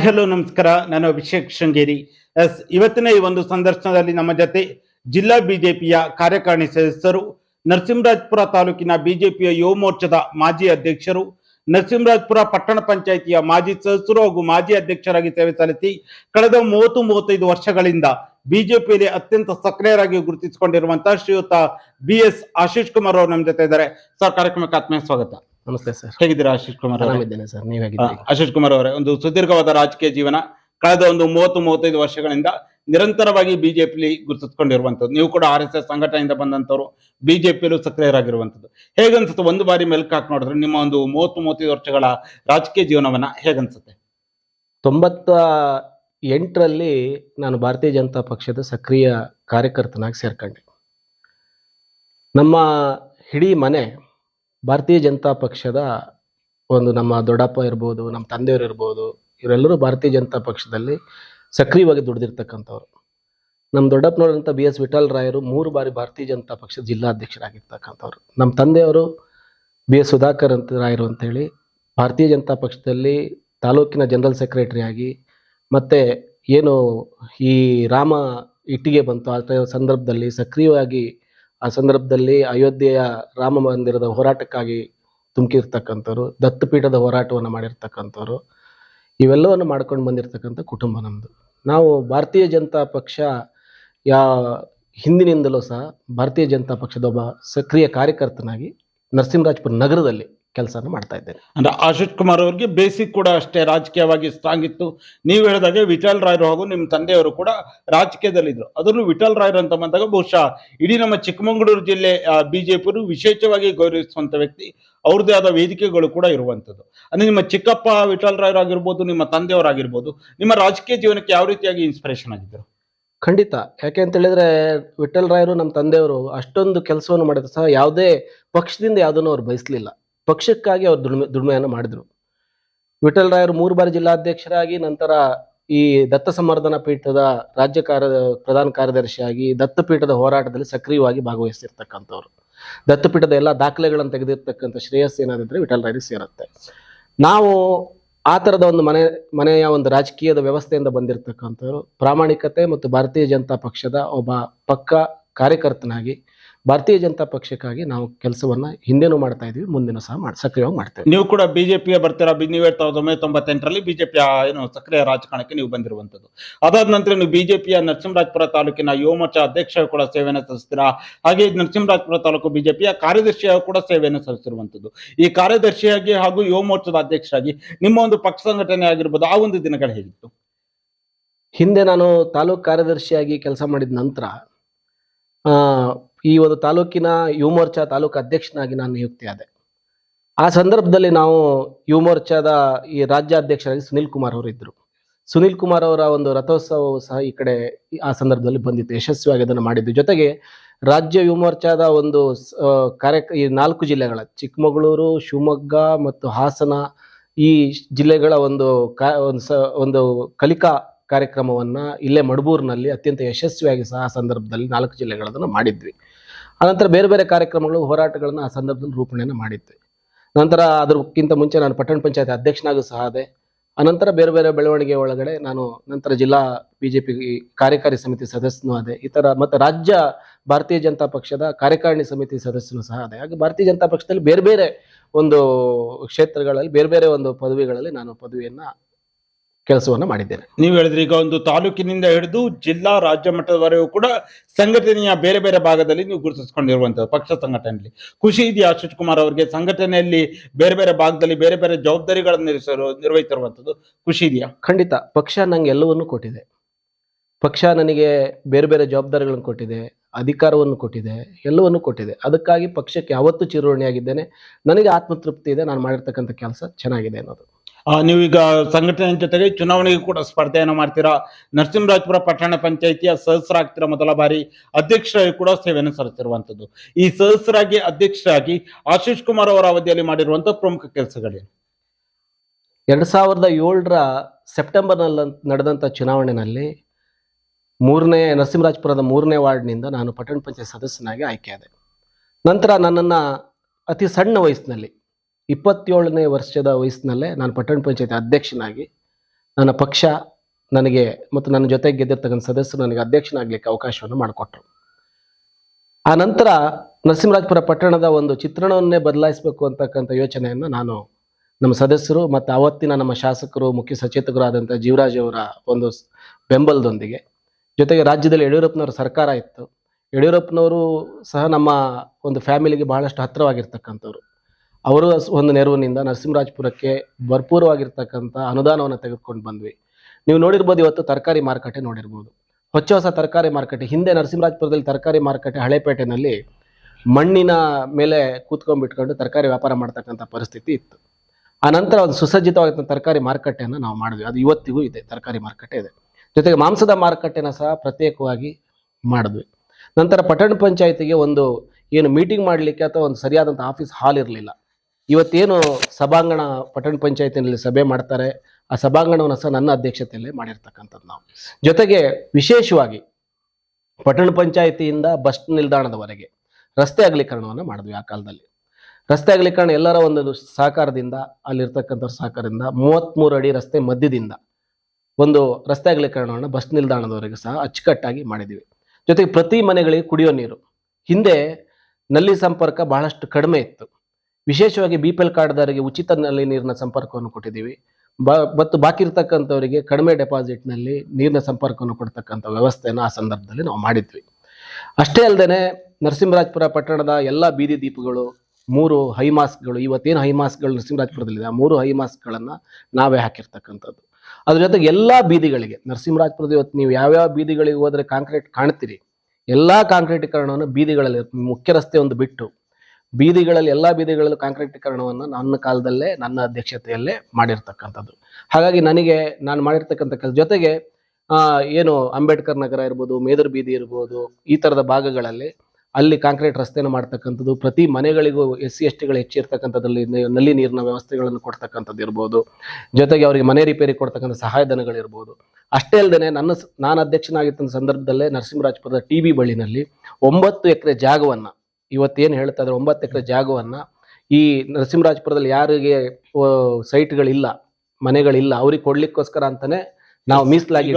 Hello, ನಮಸ್ಕಾರ. ನಾನು Abhishek Sringeri. S, ಇವತ್ತಿನ ಈ ಒಂದು ಸಂದರ್ಶನದಲ್ಲಿ ನಮ್ಮ ಜೊತೆ ಜಿಲ್ಲಾ ಬಿಜೆಪಿಯ ಕಾರ್ಯಕಾರಿಣಿ ಸದಸ್ಯರು, ನರಸಿಂಹರಾಜ್ಪುರ ತಾಲೂಕಿನ ಬಿಜೆಪಿಯ ಯುವ ಮೋರ್ಚಾದ ಮಾಜಿ ಅಧ್ಯಕ್ಷರು, ನರಸಿಂಹರಾಜ್ಪುರ ಪಟ್ಟಣ ಪಂಚಾಯಿತಿಯ ಮಾಜಿ ಸದಸ್ಯರು ಹಾಗೂ ಮಾಜಿ ಅಧ್ಯಕ್ಷರಾಗಿ ಸೇವೆ ಸಲ್ಲಿಸಿ ಕಳೆದ ಮೂವತ್ತು, ಮೂವತ್ತೈದು ವರ್ಷಗಳಿಂದ ಬಿಜೆಪಿಯಲ್ಲಿ ಅತ್ಯಂತ ಸಕ್ರಿಯರಾಗಿ ಗುರುತಿಸಿಕೊಂಡಿರುವಂತಹ ಶ್ರೀಯುತ ಬಿ ಎಸ್ ಆಶೀಶ್ ಕುಮಾರ್ ಅವರು ನಮ್ಮ ಜೊತೆ ಇದ್ದಾರೆ. ಸರ್, ಕಾರ್ಯಕ್ರಮಕ್ಕೆ ಆತ್ಮೀಯ ಸ್ವಾಗತ. ನಮಸ್ತೆ ಸರ್. ಹೇಗಿದ್ದೀರಾ ಆಶೀಶ್ ಕುಮಾರ್ ಅವರೇ? ಆರಾಮಿದ್ದೇನೆ ಸರ್ ನೀವು ಹೇಗಿದ್ದೀರಾ? ಆಶೀಶ್ ಕುಮಾರ್ ಅವರೇ ಒಂದು ಸುದೀರ್ಘವಾದ ರಾಜಕೀಯ ಜೀವನ ಕಳೆದ ಒಂದು ಮೂವತ್ತು ಮೂವತ್ತೈದು ವರ್ಷಗಳಿಂದ ನಿರಂತರವಾಗಿ ಬಿಜೆಪಿಲಿ ಗುರುತಿಸ್ಕೊಂಡಿರುವಂತದ್ದು ನೀವು ಕೂಡ ಆರ್ ಎಸ್ ಎಸ್ ಸಂಘಟನೆಯಿಂದ ಬಂದಂತವ್ರು ಬಿಜೆಪಿಯಲ್ಲೂ ಸಕ್ರಿಯರಾಗಿರುವಂತದ್ದು ಹೇಗನ್ಸುತ್ತೆ ಒಂದು ಬಾರಿ ಮೆಲ್ಕ್ ಹಾಕಿ ನೋಡಿದ್ರೆ ನಿಮ್ಮ ಒಂದು ಮೂವತ್ತು ಮೂವತ್ತೈದು ವರ್ಷಗಳ ರಾಜಕೀಯ ಜೀವನವನ್ನ ಹೇಗನ್ಸುತ್ತೆ? ತೊಂಬತ್ತ ಎಂಟರಲ್ಲಿ ನಾನು ಭಾರತೀಯ ಜನತಾ ಪಕ್ಷದ ಸಕ್ರಿಯ ಕಾರ್ಯಕರ್ತನಾಗಿ ಸೇರ್ಕೊಂಡೆ. ನಮ್ಮ ಇಡೀ ಮನೆ ಭಾರತೀಯ ಜನತಾ ಪಕ್ಷದ ಒಂದು ನಮ್ಮ ದೊಡ್ಡಪ್ಪ ಇರ್ಬೋದು, ನಮ್ಮ ತಂದೆಯವರು ಇರ್ಬೋದು, ಇವರೆಲ್ಲರೂ ಭಾರತೀಯ ಜನತಾ ಪಕ್ಷದಲ್ಲಿ ಸಕ್ರಿಯವಾಗಿ ದುಡಿದಿರ್ತಕ್ಕಂಥವ್ರು. ನಮ್ಮ ದೊಡ್ಡಪ್ಪನವರಂತ ಬಿ ಎಸ್ ವಿಠಲ್ ರಾಯರು ಮೂರು ಬಾರಿ ಭಾರತೀಯ ಜನತಾ ಪಕ್ಷದ ಜಿಲ್ಲಾಧ್ಯಕ್ಷರಾಗಿರ್ತಕ್ಕಂಥವ್ರು. ನಮ್ಮ ತಂದೆಯವರು ಬಿ ಎಸ್ ಸುಧಾಕರ್ ಅಂತ ರಾಯರು ಅಂತೇಳಿ ಭಾರತೀಯ ಜನತಾ ಪಕ್ಷದಲ್ಲಿ ತಾಲೂಕಿನ ಜನರಲ್ ಸೆಕ್ರೆಟರಿಯಾಗಿ ಮತ್ತು ಏನು ಈ ರಾಮ ಇಟ್ಟಿಗೆ ಬಂತು ಆ ಸಂದರ್ಭದಲ್ಲಿ ಸಕ್ರಿಯವಾಗಿ ಆ ಸಂದರ್ಭದಲ್ಲಿ ಅಯೋಧ್ಯೆಯ ರಾಮ ಮಂದಿರದ ಹೋರಾಟಕ್ಕಾಗಿ ತುಮಕಿರ್ತಕ್ಕಂಥವ್ರು, ದತ್ತಪೀಠದ ಹೋರಾಟವನ್ನು ಮಾಡಿರ್ತಕ್ಕಂಥವ್ರು, ಇವೆಲ್ಲವನ್ನು ಮಾಡ್ಕೊಂಡು ಬಂದಿರತಕ್ಕಂಥ ಕುಟುಂಬ ನಮ್ಮದು ನಾವು ಭಾರತೀಯ ಜನತಾ ಪಕ್ಷ ಯಾ ಹಿಂದಿನಿಂದಲೂ ಸಹ ಭಾರತೀಯ ಜನತಾ ಪಕ್ಷದ ಒಬ್ಬ ಸಕ್ರಿಯ ಕಾರ್ಯಕರ್ತನಾಗಿ ನರಸಿಂಹರಾಜಪುರ ನಗರದಲ್ಲಿ ಕೆಲಸನ ಮಾಡ್ತಾ ಇದ್ದೇನೆ. ಅಂದ್ರೆ ಆಶೀಶ್ ಕುಮಾರ್ ಅವ್ರಿಗೆ ಬೇಸಿಕ್ ಕೂಡ ಅಷ್ಟೇ ರಾಜಕೀಯವಾಗಿ ಸ್ಟ್ರಾಂಗ್ ಇತ್ತು. ನೀವು ಹೇಳಿದಾಗ ವಿಠಲ್ ರಾಯರು ಹಾಗೂ ನಿಮ್ಮ ತಂದೆಯವರು ಕೂಡ ರಾಜಕೀಯದಲ್ಲಿದ್ರು. ಅದರಲ್ಲೂ ವಿಠಲ್ ರಾಯರು ಅಂತ ಬಂದಾಗ ಬಹುಶಃ ಇಡೀ ನಮ್ಮ ಚಿಕ್ಕಮಗಳೂರು ಜಿಲ್ಲೆ ಬಿಜೆಪಿಯವರು ವಿಶೇಷವಾಗಿ ಗೌರವಿಸುವಂತ ವ್ಯಕ್ತಿ. ಅವ್ರದ್ದೇ ಆದ ವೇದಿಕೆಗಳು ಕೂಡ ಇರುವಂತದ್ದು ಅಂದ್ರೆ ನಿಮ್ಮ ಚಿಕ್ಕಪ್ಪ ವಿಠಲ್ ರಾಯರು ಆಗಿರ್ಬೋದು ನಿಮ್ಮ ತಂದೆಯವರಾಗಿರ್ಬೋದು ನಿಮ್ಮ ರಾಜಕೀಯ ಜೀವನಕ್ಕೆ ಯಾವ ರೀತಿಯಾಗಿ ಇನ್ಸ್ಪಿರೇಷನ್ ಆಗಿದ್ದರು? ಖಂಡಿತ. ಯಾಕೆ ಅಂತ ಹೇಳಿದ್ರೆ ವಿಠಲ್ ರಾಯರು ನಮ್ಮ ತಂದೆಯವರು ಅಷ್ಟೊಂದು ಕೆಲಸವನ್ನು ಮಾಡಿದ್ರು ಸಹ ಯಾವುದೇ ಪಕ್ಷದಿಂದ ಯಾವುದನ್ನು ಅವ್ರು ಬಯಸಲಿಲ್ಲ. ಪಕ್ಷಕ್ಕಾಗಿ ಅವರು ದುಡಿಮೆ, ದುಡಿಮೆಯನ್ನು ಮಾಡಿದ್ರು. ವಿಠಲ್ ರಾಯರು ಮೂರು ಬಾರಿ ಜಿಲ್ಲಾಧ್ಯಕ್ಷರಾಗಿ, ನಂತರ ಈ ದತ್ತ ಸಂವರ್ಧನಾ ಪೀಠದ ರಾಜ್ಯ ಕಾರ್ಯ, ಪ್ರಧಾನ ಕಾರ್ಯದರ್ಶಿಯಾಗಿ, ದತ್ತಪೀಠದ ಹೋರಾಟದಲ್ಲಿ ಸಕ್ರಿಯವಾಗಿ ಭಾಗವಹಿಸಿರ್ತಕ್ಕಂಥವ್ರು. ದತ್ತಪೀಠದ ಎಲ್ಲ ದಾಖಲೆಗಳನ್ನು ತೆಗೆದಿರ್ತಕ್ಕಂಥ ಶ್ರೇಯಸ್ ಏನಾದ್ರೆ ವಿಠಲ್ ರಾಯರಿಗೆ ಸೇರುತ್ತೆ. ನಾವು ಆ ಥರದ ಒಂದು ಮನೆ, ಮನೆಯ ಒಂದು ರಾಜಕೀಯದ ವ್ಯವಸ್ಥೆಯಿಂದ ಬಂದಿರತಕ್ಕಂಥವ್ರು. ಪ್ರಾಮಾಣಿಕತೆ ಮತ್ತು ಭಾರತೀಯ ಜನತಾ ಪಕ್ಷದ ಒಬ್ಬ ಪಕ್ಕ ಕಾರ್ಯಕರ್ತನಾಗಿ ಭಾರತೀಯ ಜನತಾ ಪಕ್ಷಕ್ಕಾಗಿ ನಾವು ಕೆಲಸವನ್ನ ಹಿಂದೆನೂ ಮಾಡ್ತಾ ಇದೀವಿ ಮುಂದೆನೂ ಸಹ ಮಾಡಿ ಸಕ್ರಿಯವಾಗಿ ಮಾಡ್ತೇವೆ ನೀವು ಕೂಡ ಬಿಜೆಪಿಗೆ ಬರ್ತೀರಾ? ನೀವು ನೀವು ಸಾವಿರದ ಒಂಬೈನೂರ ತೊಂಬತ್ತೆಂಟರಲ್ಲಿ ಬಿಜೆಪಿಯ ಏನು ಸಕ್ರಿಯ ರಾಜಕಾರಣಕ್ಕೆ ನೀವು ಬಂದಿರುವಂತದ್ದು ಅದಾದ ನಂತರ ನೀವು ಬಿಜೆಪಿಯ ನರಸಿಂಹರಾಜಪುರ ತಾಲೂಕಿನ ಯುವ ಮೋರ್ಚಾ ಅಧ್ಯಕ್ಷ ಕೂಡ ಸೇವೆಯನ್ನು ಸಲ್ಲಿಸ್ತೀರಾ? ಹಾಗೆ ನರಸಿಂಹರಾಜಪುರ ತಾಲೂಕು ಬಿಜೆಪಿಯ ಕಾರ್ಯದರ್ಶಿಯಾಗಿ ಕೂಡ ಸೇವೆಯನ್ನು ಸಲ್ಲಿಸಿರುವಂತದ್ದು ಈ ಕಾರ್ಯದರ್ಶಿಯಾಗಿ ಹಾಗೂ ಯುವ ಮೋರ್ಚಾದ ಅಧ್ಯಕ್ಷರಾಗಿ ನಿಮ್ಮ ಒಂದು ಪಕ್ಷ ಸಂಘಟನೆ ಆಗಿರ್ಬೋದು ಆ ಒಂದು ದಿನಗಳು ಹೇಗಿತ್ತು? ಹಿಂದೆ ನಾನು ತಾಲೂಕು ಕಾರ್ಯದರ್ಶಿಯಾಗಿ ಕೆಲಸ ಮಾಡಿದ ನಂತರ ಆ, ಈ ಒಂದು ತಾಲೂಕಿನ ಯುವಮೋರ್ಚಾ ತಾಲೂಕು ಅಧ್ಯಕ್ಷನಾಗಿ ನಾನು ನಿಯುಕ್ತಿಯಾದೆ. ಆ ಸಂದರ್ಭದಲ್ಲಿ ನಾವು ಯುವಮೋರ್ಚಾದ ಈ ರಾಜ್ಯಾಧ್ಯಕ್ಷರಾಗಿ ಸುನಿಲ್ ಕುಮಾರ್ ಅವರು ಇದ್ದರು ಸುನಿಲ್ ಕುಮಾರ್ ಅವರ ಒಂದು ರಥೋತ್ಸವವು ಸಹ ಈ ಕಡೆ ಆ ಸಂದರ್ಭದಲ್ಲಿ ಬಂದಿತ್ತು. ಯಶಸ್ವಿಯಾಗಿ ಅದನ್ನು ಮಾಡಿದ್ದು. ಜೊತೆಗೆ ರಾಜ್ಯ ಯುವಮೋರ್ಚಾದ ಒಂದು ಕಾರ್ಯ ಈ ನಾಲ್ಕು ಜಿಲ್ಲೆಗಳ ಚಿಕ್ಕಮಗಳೂರು, ಶಿವಮೊಗ್ಗ ಮತ್ತು ಹಾಸನ ಈ ಜಿಲ್ಲೆಗಳ ಒಂದು ಒಂದು ಕಲಿಕಾ ಕಾರ್ಯಕ್ರಮವನ್ನು ಇಲ್ಲೇ ಮಡಬೂರಿನಲ್ಲಿ ಅತ್ಯಂತ ಯಶಸ್ವಿಯಾಗಿ ಸಹ ಸಂದರ್ಭದಲ್ಲಿ ನಾಲ್ಕು ಜಿಲ್ಲೆಗಳನ್ನು ಮಾಡಿದ್ವಿ. ಅನಂತರ ಬೇರೆ ಬೇರೆ ಕಾರ್ಯಕ್ರಮಗಳು, ಹೋರಾಟಗಳನ್ನು ಆ ಸಂದರ್ಭದಲ್ಲಿ ರೂಪಣೆಯನ್ನು ಮಾಡಿದ್ದೆ. ನಂತರ ಅದಕ್ಕಿಂತ ಮುಂಚೆ ನಾನು ಪಟ್ಟಣ ಪಂಚಾಯತ್ ಅಧ್ಯಕ್ಷನಾಗೂ ಸಹ ಆದೆ. ಅನಂತರ ಬೇರೆ ಬೇರೆ ಬೆಳವಣಿಗೆ ಒಳಗಡೆ ನಾನು ನಂತರ ಜಿಲ್ಲಾ ಬಿಜೆಪಿ ಕಾರ್ಯಕಾರಿ ಸಮಿತಿ ಸದಸ್ಯನೂ ಆದೆ. ಈ ಥರ ಮತ್ತು ರಾಜ್ಯ ಭಾರತೀಯ ಜನತಾ ಪಕ್ಷದ ಕಾರ್ಯಕಾರಿಣಿ ಸಮಿತಿ ಸದಸ್ಯನೂ ಸಹ ಆದೆ. ಹಾಗೆ ಭಾರತೀಯ ಜನತಾ ಪಕ್ಷದಲ್ಲಿ ಬೇರೆ ಬೇರೆ ಒಂದು ಕ್ಷೇತ್ರಗಳಲ್ಲಿ, ಬೇರೆ ಬೇರೆ ಒಂದು ಪದವಿಗಳಲ್ಲಿ ನಾನು ಪದವಿಯನ್ನ ಕೆಲಸವನ್ನ ಮಾಡಿದ್ದೇನೆ. ನೀವು ಹೇಳಿದ್ರೆ ಈಗ ಒಂದು ತಾಲೂಕಿನಿಂದ ಹಿಡಿದು ಜಿಲ್ಲಾ ರಾಜ್ಯ ಮಟ್ಟದವರೆಗೂ ಕೂಡ ಸಂಘಟನೆಯ ಬೇರೆ ಬೇರೆ ಭಾಗದಲ್ಲಿ ನೀವು ಗುರುತಿಸಿಕೊಂಡಿರುವಂತಹ ಪಕ್ಷ ಸಂಘಟನೆಯಲ್ಲಿ. ಖುಷಿ ಇದೆಯಾ ಶಿವಕುಮಾರ್ ಕುಮಾರ್ ಅವರಿಗೆ? ಸಂಘಟನೆಯಲ್ಲಿ ಬೇರೆ ಬೇರೆ ಭಾಗದಲ್ಲಿ ಬೇರೆ ಬೇರೆ ಜವಾಬ್ದಾರಿಗಳನ್ನು ನಿರ್ವಹಿಸಲು ನಿರ್ವಹಿಸಿರುವಂತದ್ದು ಖುಷಿ ಇದೆಯಾ? ಖಂಡಿತ. ಪಕ್ಷ ನಂಗೆ ಎಲ್ಲವನ್ನೂ ಕೊಟ್ಟಿದೆ. ಪಕ್ಷ ನನಗೆ ಬೇರೆ ಬೇರೆ ಜವಾಬ್ದಾರಿಗಳನ್ನು ಕೊಟ್ಟಿದೆ ಅಧಿಕಾರವನ್ನು ಕೊಟ್ಟಿದೆ ಎಲ್ಲವನ್ನು ಕೊಟ್ಟಿದೆ. ಅದಕ್ಕಾಗಿ ಪಕ್ಷಕ್ಕೆ ಯಾವತ್ತೂ ಚಿರೋಣಿಯಾಗಿದ್ದೇನೆ ನನಗೆ ಆತ್ಮತೃಪ್ತಿ ಇದೆ. ನಾನು ಮಾಡಿರ್ತಕ್ಕಂಥ ಕೆಲಸ ಚೆನ್ನಾಗಿದೆ ಅನ್ನೋದು. ನೀವೀಗ ಸಂಘಟನೆ ಜೊತೆಗೆ ಚುನಾವಣೆಗೆ ಕೂಡ ಸ್ಪರ್ಧೆಯನ್ನು ಮಾಡ್ತೀರಾ? ನರಸಿಂಹರಾಜಪುರ ಪಟ್ಟಣ ಪಂಚಾಯಿತಿಯ ಸದಸ್ಯರಾಗ್ತಿರೋ ಮೊದಲ ಬಾರಿ ಅಧ್ಯಕ್ಷರಾಗಿ ಕೂಡ ಸೇವೆಯನ್ನು ಸಲ್ಲಿಸಿರುವಂಥದ್ದು. ಈ ಸದಸ್ಯರಾಗಿ ಅಧ್ಯಕ್ಷರಾಗಿ ಆಶೀಶ್ ಕುಮಾರ್ ಅವರ ಅವಧಿಯಲ್ಲಿ ಮಾಡಿರುವಂತಹ ಪ್ರಮುಖ ಕೆಲಸಗಳೇನು? ಎರಡ್ ಸಾವಿರದ ಏಳರ ಸೆಪ್ಟೆಂಬರ್ನಲ್ಲಿ ನಡೆದಂಥ ಚುನಾವಣೆಯಲ್ಲಿ ಮೂರನೇ ನರಸಿಂಹರಾಜಪುರದ ಮೂರನೇ ವಾರ್ಡ್ನಿಂದ ನಾನು ಪಟ್ಟಣ ಪಂಚಾಯತ್ ಸದಸ್ಯನಾಗಿ ಆಯ್ಕೆಯಾದೆ ನಂತರ ನನ್ನನ್ನು ಅತಿ ಸಣ್ಣ ವಯಸ್ಸಿನಲ್ಲಿ ಇಪ್ಪತ್ತೇಳನೇ ವರ್ಷದ ವಯಸ್ಸಿನಲ್ಲೇ ನಾನು ಪಟ್ಟಣ ಪಂಚಾಯತ್ ಅಧ್ಯಕ್ಷನಾಗಿ ನನ್ನ ಪಕ್ಷ ನನಗೆ ಮತ್ತು ನನ್ನ ಜೊತೆಗೆ ಗೆದ್ದಿರ್ತಕ್ಕಂಥ ಸದಸ್ಯರು ನನಗೆ ಅಧ್ಯಕ್ಷನಾಗಲಿಕ್ಕೆ ಅವಕಾಶವನ್ನು ಮಾಡಿಕೊಟ್ರು. ಆ ನಂತರ ನರಸಿಂಹರಾಜಪುರ ಪಟ್ಟಣದ ಒಂದು ಚಿತ್ರಣವನ್ನೇ ಬದಲಾಯಿಸಬೇಕು ಅಂತಕ್ಕಂಥ ಯೋಚನೆಯನ್ನು ನಾನು ನಮ್ಮ ಸದಸ್ಯರು ಮತ್ತು ಅವತ್ತಿನ ನಮ್ಮ ಶಾಸಕರು, ಮುಖ್ಯ ಸಚೇತಕರಾದಂಥ ಜೀವರಾಜ್ ಅವರ ಒಂದು ಬೆಂಬಲದೊಂದಿಗೆ ಜೊತೆಗೆ ರಾಜ್ಯದಲ್ಲಿ ಯಡಿಯೂರಪ್ಪನವರ ಸರ್ಕಾರ ಇತ್ತು. ಯಡಿಯೂರಪ್ಪನವರು ಸಹ ನಮ್ಮ ಒಂದು ಫ್ಯಾಮಿಲಿಗೆ ಬಹಳಷ್ಟು ಹತ್ತಿರವಾಗಿರ್ತಕ್ಕಂಥವ್ರು. ಅವರು ಒಂದು ನೆರವಿನಿಂದ ನರಸಿಂಹರಾಜಪುರಕ್ಕೆ ಭರ್ಪೂರವಾಗಿರ್ತಕ್ಕಂಥ ಅನುದಾನವನ್ನು ತೆಗೆದುಕೊಂಡು ಬಂದ್ವಿ. ನೀವು ನೋಡಿರ್ಬೋದು ಇವತ್ತು ತರಕಾರಿ ಮಾರುಕಟ್ಟೆ ನೋಡಿರ್ಬೋದು. ಹೊಚ್ಚ ಹೊಸ ತರಕಾರಿ ಮಾರುಕಟ್ಟೆ, ಹಿಂದೆ ನರಸಿಂಹರಾಜಪುರದಲ್ಲಿ ತರಕಾರಿ ಮಾರುಕಟ್ಟೆ ಹಳೆಪೇಟೆನಲ್ಲಿ ಮಣ್ಣಿನ ಮೇಲೆ ಕೂತ್ಕೊಂಡ್ಬಿಟ್ಕೊಂಡು ತರಕಾರಿ ವ್ಯಾಪಾರ ಮಾಡ್ತಕ್ಕಂಥ ಪರಿಸ್ಥಿತಿ ಇತ್ತು. ಆ ನಂತರ ಒಂದು ಸುಸಜ್ಜಿತವಾದಂಥ ತರಕಾರಿ ಮಾರುಕಟ್ಟೆಯನ್ನು ನಾವು ಮಾಡಿದ್ವಿ. ಅದು ಇವತ್ತಿಗೂ ಇದೆ, ತರಕಾರಿ ಮಾರುಕಟ್ಟೆ ಇದೆ. ಜೊತೆಗೆ ಮಾಂಸದ ಮಾರುಕಟ್ಟೆನ ಸಹ ಪ್ರತ್ಯೇಕವಾಗಿ ಮಾಡಿದ್ವಿ. ನಂತರ ಪಟ್ಟಣ ಪಂಚಾಯಿತಿಗೆ ಒಂದು ಏನು ಮೀಟಿಂಗ್ ಮಾಡಲಿಕ್ಕೆ ಅಥವಾ ಒಂದು ಸರಿಯಾದಂಥ ಆಫೀಸ್ ಹಾಲ್ ಇರಲಿಲ್ಲ. ಇವತ್ತೇನು ಸಭಾಂಗಣ ಪಟ್ಟಣ ಪಂಚಾಯತಿನಲ್ಲಿ ಸಭೆ ಮಾಡ್ತಾರೆ, ಆ ಸಭಾಂಗಣವನ್ನು ಸಹ ನನ್ನ ಅಧ್ಯಕ್ಷತೆಯಲ್ಲಿ ಮಾಡಿರ್ತಕ್ಕಂಥದ್ದು ನಾವು. ಜೊತೆಗೆ ವಿಶೇಷವಾಗಿ ಪಟ್ಟಣ ಪಂಚಾಯತಿಯಿಂದ ಬಸ್ ನಿಲ್ದಾಣದವರೆಗೆ ರಸ್ತೆ ಅಗಲೀಕರಣವನ್ನು ಮಾಡಿದ್ವಿ ಆ ಕಾಲದಲ್ಲಿ. ರಸ್ತೆ ಅಗಲೀಕರಣ ಎಲ್ಲರ ಒಂದು ಸಹಕಾರದಿಂದ ಅಲ್ಲಿರ್ತಕ್ಕಂಥ ಸಹಕಾರದಿಂದ ಮೂವತ್ತ್ಮೂರು ಅಡಿ ರಸ್ತೆ ಮಧ್ಯದಿಂದ ಒಂದು ರಸ್ತೆ ಅಗಲೀಕರಣವನ್ನು ಬಸ್ ನಿಲ್ದಾಣದವರೆಗೆ ಸಹ ಅಚ್ಚುಕಟ್ಟಾಗಿ ಮಾಡಿದ್ದೀವಿ ಜೊತೆಗೆ ಪ್ರತಿ ಮನೆಗಳಿಗೆ ಕುಡಿಯೋ ನೀರು. ಹಿಂದೆ ನಲ್ಲಿ ಸಂಪರ್ಕ ಬಹಳಷ್ಟು ಕಡಿಮೆ ಇತ್ತು. ವಿಶೇಷವಾಗಿ ಬಿ ಪಿ ಎಲ್ ಕಾರ್ಡ್ದಾರರಿಗೆ ಉಚಿತ ನಲ್ಲಿ ನೀರಿನ ಸಂಪರ್ಕವನ್ನು ಕೊಟ್ಟಿದ್ದೀವಿ. ಬ, ಮತ್ತು ಬಾಕಿ ಇರ್ತಕ್ಕಂಥವರಿಗೆ ಕಡಿಮೆ ಡೆಪಾಸಿಟ್ನಲ್ಲಿ ನೀರಿನ ಸಂಪರ್ಕವನ್ನು ಕೊಡ್ತಕ್ಕಂಥ ವ್ಯವಸ್ಥೆಯನ್ನು ಆ ಸಂದರ್ಭದಲ್ಲಿ ನಾವು ಮಾಡಿದ್ವಿ. ಅಷ್ಟೇ ಅಲ್ಲದೆ ನರಸಿಂಹರಾಜಪುರ ಪಟ್ಟಣದ ಎಲ್ಲ ಬೀದಿ ದೀಪಗಳು, ಮೂರು ಹೈ ಮಾಸ್ಕ್ಗಳು, ಇವತ್ತೇನು ಹೈ ಮಾಸ್ಕ್ಗಳು ನರಸಿಂಹರಾಜಪುರದಲ್ಲಿದೆ, ಆ ಮೂರು ಹೈ ಮಾಸ್ಕ್ಗಳನ್ನು ನಾವೇ ಹಾಕಿರ್ತಕ್ಕಂಥದ್ದು. ಅದ್ರ ಜೊತೆಗೆ ಎಲ್ಲ ಬೀದಿಗಳಿಗೆ, ನರಸಿಂಹರಾಜಪುರದ ಇವತ್ತು ನೀವು ಯಾವ್ಯಾವ ಬೀದಿಗಳಿಗೆ ಹೋದರೆ ಕಾಂಕ್ರೀಟ್ ಕಾಣ್ತೀರಿ, ಎಲ್ಲ ಕಾಂಕ್ರೀಟೀಕರಣವನ್ನು ಬೀದಿಗಳಲ್ಲಿ, ಮುಖ್ಯ ರಸ್ತೆ ಒಂದು ಬಿಟ್ಟು ಬೀದಿಗಳಲ್ಲಿ, ಎಲ್ಲ ಬೀದಿಗಳಲ್ಲೂ ಕಾಂಕ್ರೀಟೀಕರಣವನ್ನು ನನ್ನ ಕಾಲದಲ್ಲೇ, ನನ್ನ ಅಧ್ಯಕ್ಷತೆಯಲ್ಲೇ ಮಾಡಿರ್ತಕ್ಕಂಥದ್ದು. ಹಾಗಾಗಿ ನನಗೆ, ನಾನು ಮಾಡಿರ್ತಕ್ಕಂಥ ಕೆಲಸ ಜೊತೆಗೆ ಏನು ಅಂಬೇಡ್ಕರ್ ನಗರ ಇರ್ಬೋದು, ಮೇದರ್ ಬೀದಿ ಇರ್ಬೋದು, ಈ ಥರದ ಭಾಗಗಳಲ್ಲಿ ಅಲ್ಲಿ ಕಾಂಕ್ರೀಟ್ ರಸ್ತೆಯನ್ನು ಮಾಡ್ತಕ್ಕಂಥದ್ದು, ಪ್ರತಿ ಮನೆಗಳಿಗೂ ಎಸ್ ಸಿ ಎಸ್ ಟಿಗಳು ಹೆಚ್ಚಿರ್ತಕ್ಕಂಥದ್ರಲ್ಲಿ ನಲ್ಲಿ ನೀರಿನ ವ್ಯವಸ್ಥೆಗಳನ್ನು ಕೊಡ್ತಕ್ಕಂಥದ್ದು ಇರ್ಬೋದು. ಜೊತೆಗೆ ಅವರಿಗೆ ಮನೆ ರಿಪೇರಿ ಕೊಡ್ತಕ್ಕಂಥ ಸಹಾಯಧನಗಳಿರ್ಬೋದು ಅಷ್ಟೇ ಅಲ್ಲದೆ ನನ್ನ ನಾನು ಅಧ್ಯಕ್ಷನಾಗಿದ್ದ ಸಂದರ್ಭದಲ್ಲೇ ನರಸಿಂಹರಾಜಪುರದ ಟಿ ಬಿ ಬಳಿನಲ್ಲಿ ಒಂಬತ್ತು ಎಕರೆ ಜಾಗವನ್ನ ಇವತ್ತೇನು ಹೇಳ್ತಾ ಇದ್ದಾರೆ ಒಂಬತ್ತು ಎಕರೆ ಜಾಗವನ್ನ ಈ ನರಸಿಂಹರಾಜಪುರದಲ್ಲಿ ಯಾರಿಗೆ ಸೈಟ್ಗಳಿಲ್ಲ ಮನೆಗಳಿಲ್ಲ ಅವ್ರಿಗೆ ಕೊಡ್ಲಿಕ್ಕೋಸ್ಕರ ಅಂತಾನೆ ನಾವು ಮೀಸಲಾಗಿ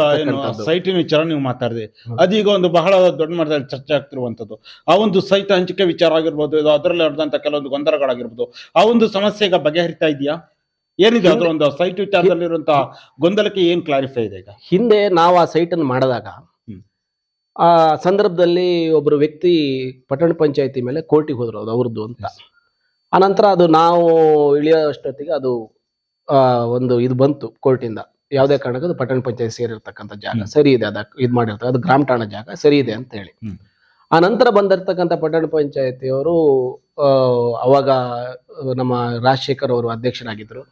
ಸೈಟಿನ ವಿಚಾರ ನೀವು ಮಾತಾಡಿದೆ. ಅದೀಗ ಒಂದು ಬಹಳ ದೊಡ್ಡ ಮಟ್ಟದಲ್ಲಿ ಚರ್ಚೆ ಆಗ್ತಿರುವಂಥದ್ದು ಆ ಒಂದು ಸೈಟ್ ಹಂಚಿಕೆ ವಿಚಾರ ಆಗಿರ್ಬೋದು ಅದರಲ್ಲಿ ಹೊಡೆದಂಥ ಕೆಲವೊಂದು ಗೊಂದಲಗಳಾಗಿರ್ಬೋದು ಆ ಒಂದು ಸಮಸ್ಯೆ ಈಗ ಬಗೆಹರಿತಾ ಇದೆಯಾ ಏನಿದೆ ಅದರ ಒಂದು ಸೈಟ್ ವಿಚಾರದಲ್ಲಿರುವಂತಹ ಗೊಂದಲಕ್ಕೆ ಏನ್ ಕ್ಲಾರಿಫೈ ಇದೆ ಈಗ ಹಿಂದೆ ನಾವು ಆ ಸೈಟ್ ಅನ್ನು ಮಾಡಿದಾಗ. ಆ ಸಂದರ್ಭದಲ್ಲಿ ಒಬ್ಬರು ವ್ಯಕ್ತಿ ಪಟ್ಟಣ ಪಂಚಾಯತಿ ಮೇಲೆ ಕೋರ್ಟಿಗೆ ಹೋದ್ರು ಅದು ಅವ್ರದ್ದು ಅಂತ. ಆನಂತರ ಅದು ನಾವು ಇಳಿಯೋಷ್ಟೊತ್ತಿಗೆ ಅದು ಒಂದು ಇದು ಬಂತು ಕೋರ್ಟಿಂದ. ಯಾವುದೇ ಕಾರಣಕ್ಕೆ ಅದು ಪಟ್ಟಣ ಪಂಚಾಯತ್ ಸೇರಿರ್ತಕ್ಕಂಥ ಜಾಗ. ಸರಿ ಇದೆ ಅದ ಇದು ಮಾಡಿರ್ತಾರೆ. ಅದು ಗ್ರಾಮ ಠಾಣಾ ಜಾಗ. ಸರಿ ಇದೆ ಅಂತ ಹೇಳಿ. ಆ ನಂತರ ಬಂದಿರತಕ್ಕಂಥ ಪಟ್ಟಣ ಪಂಚಾಯತಿಯವರು ಅವಾಗ ನಮ್ಮ ರಾಜಶೇಖರ್ ಅವರು ಅಧ್ಯಕ್ಷರಾಗಿದ್ದರು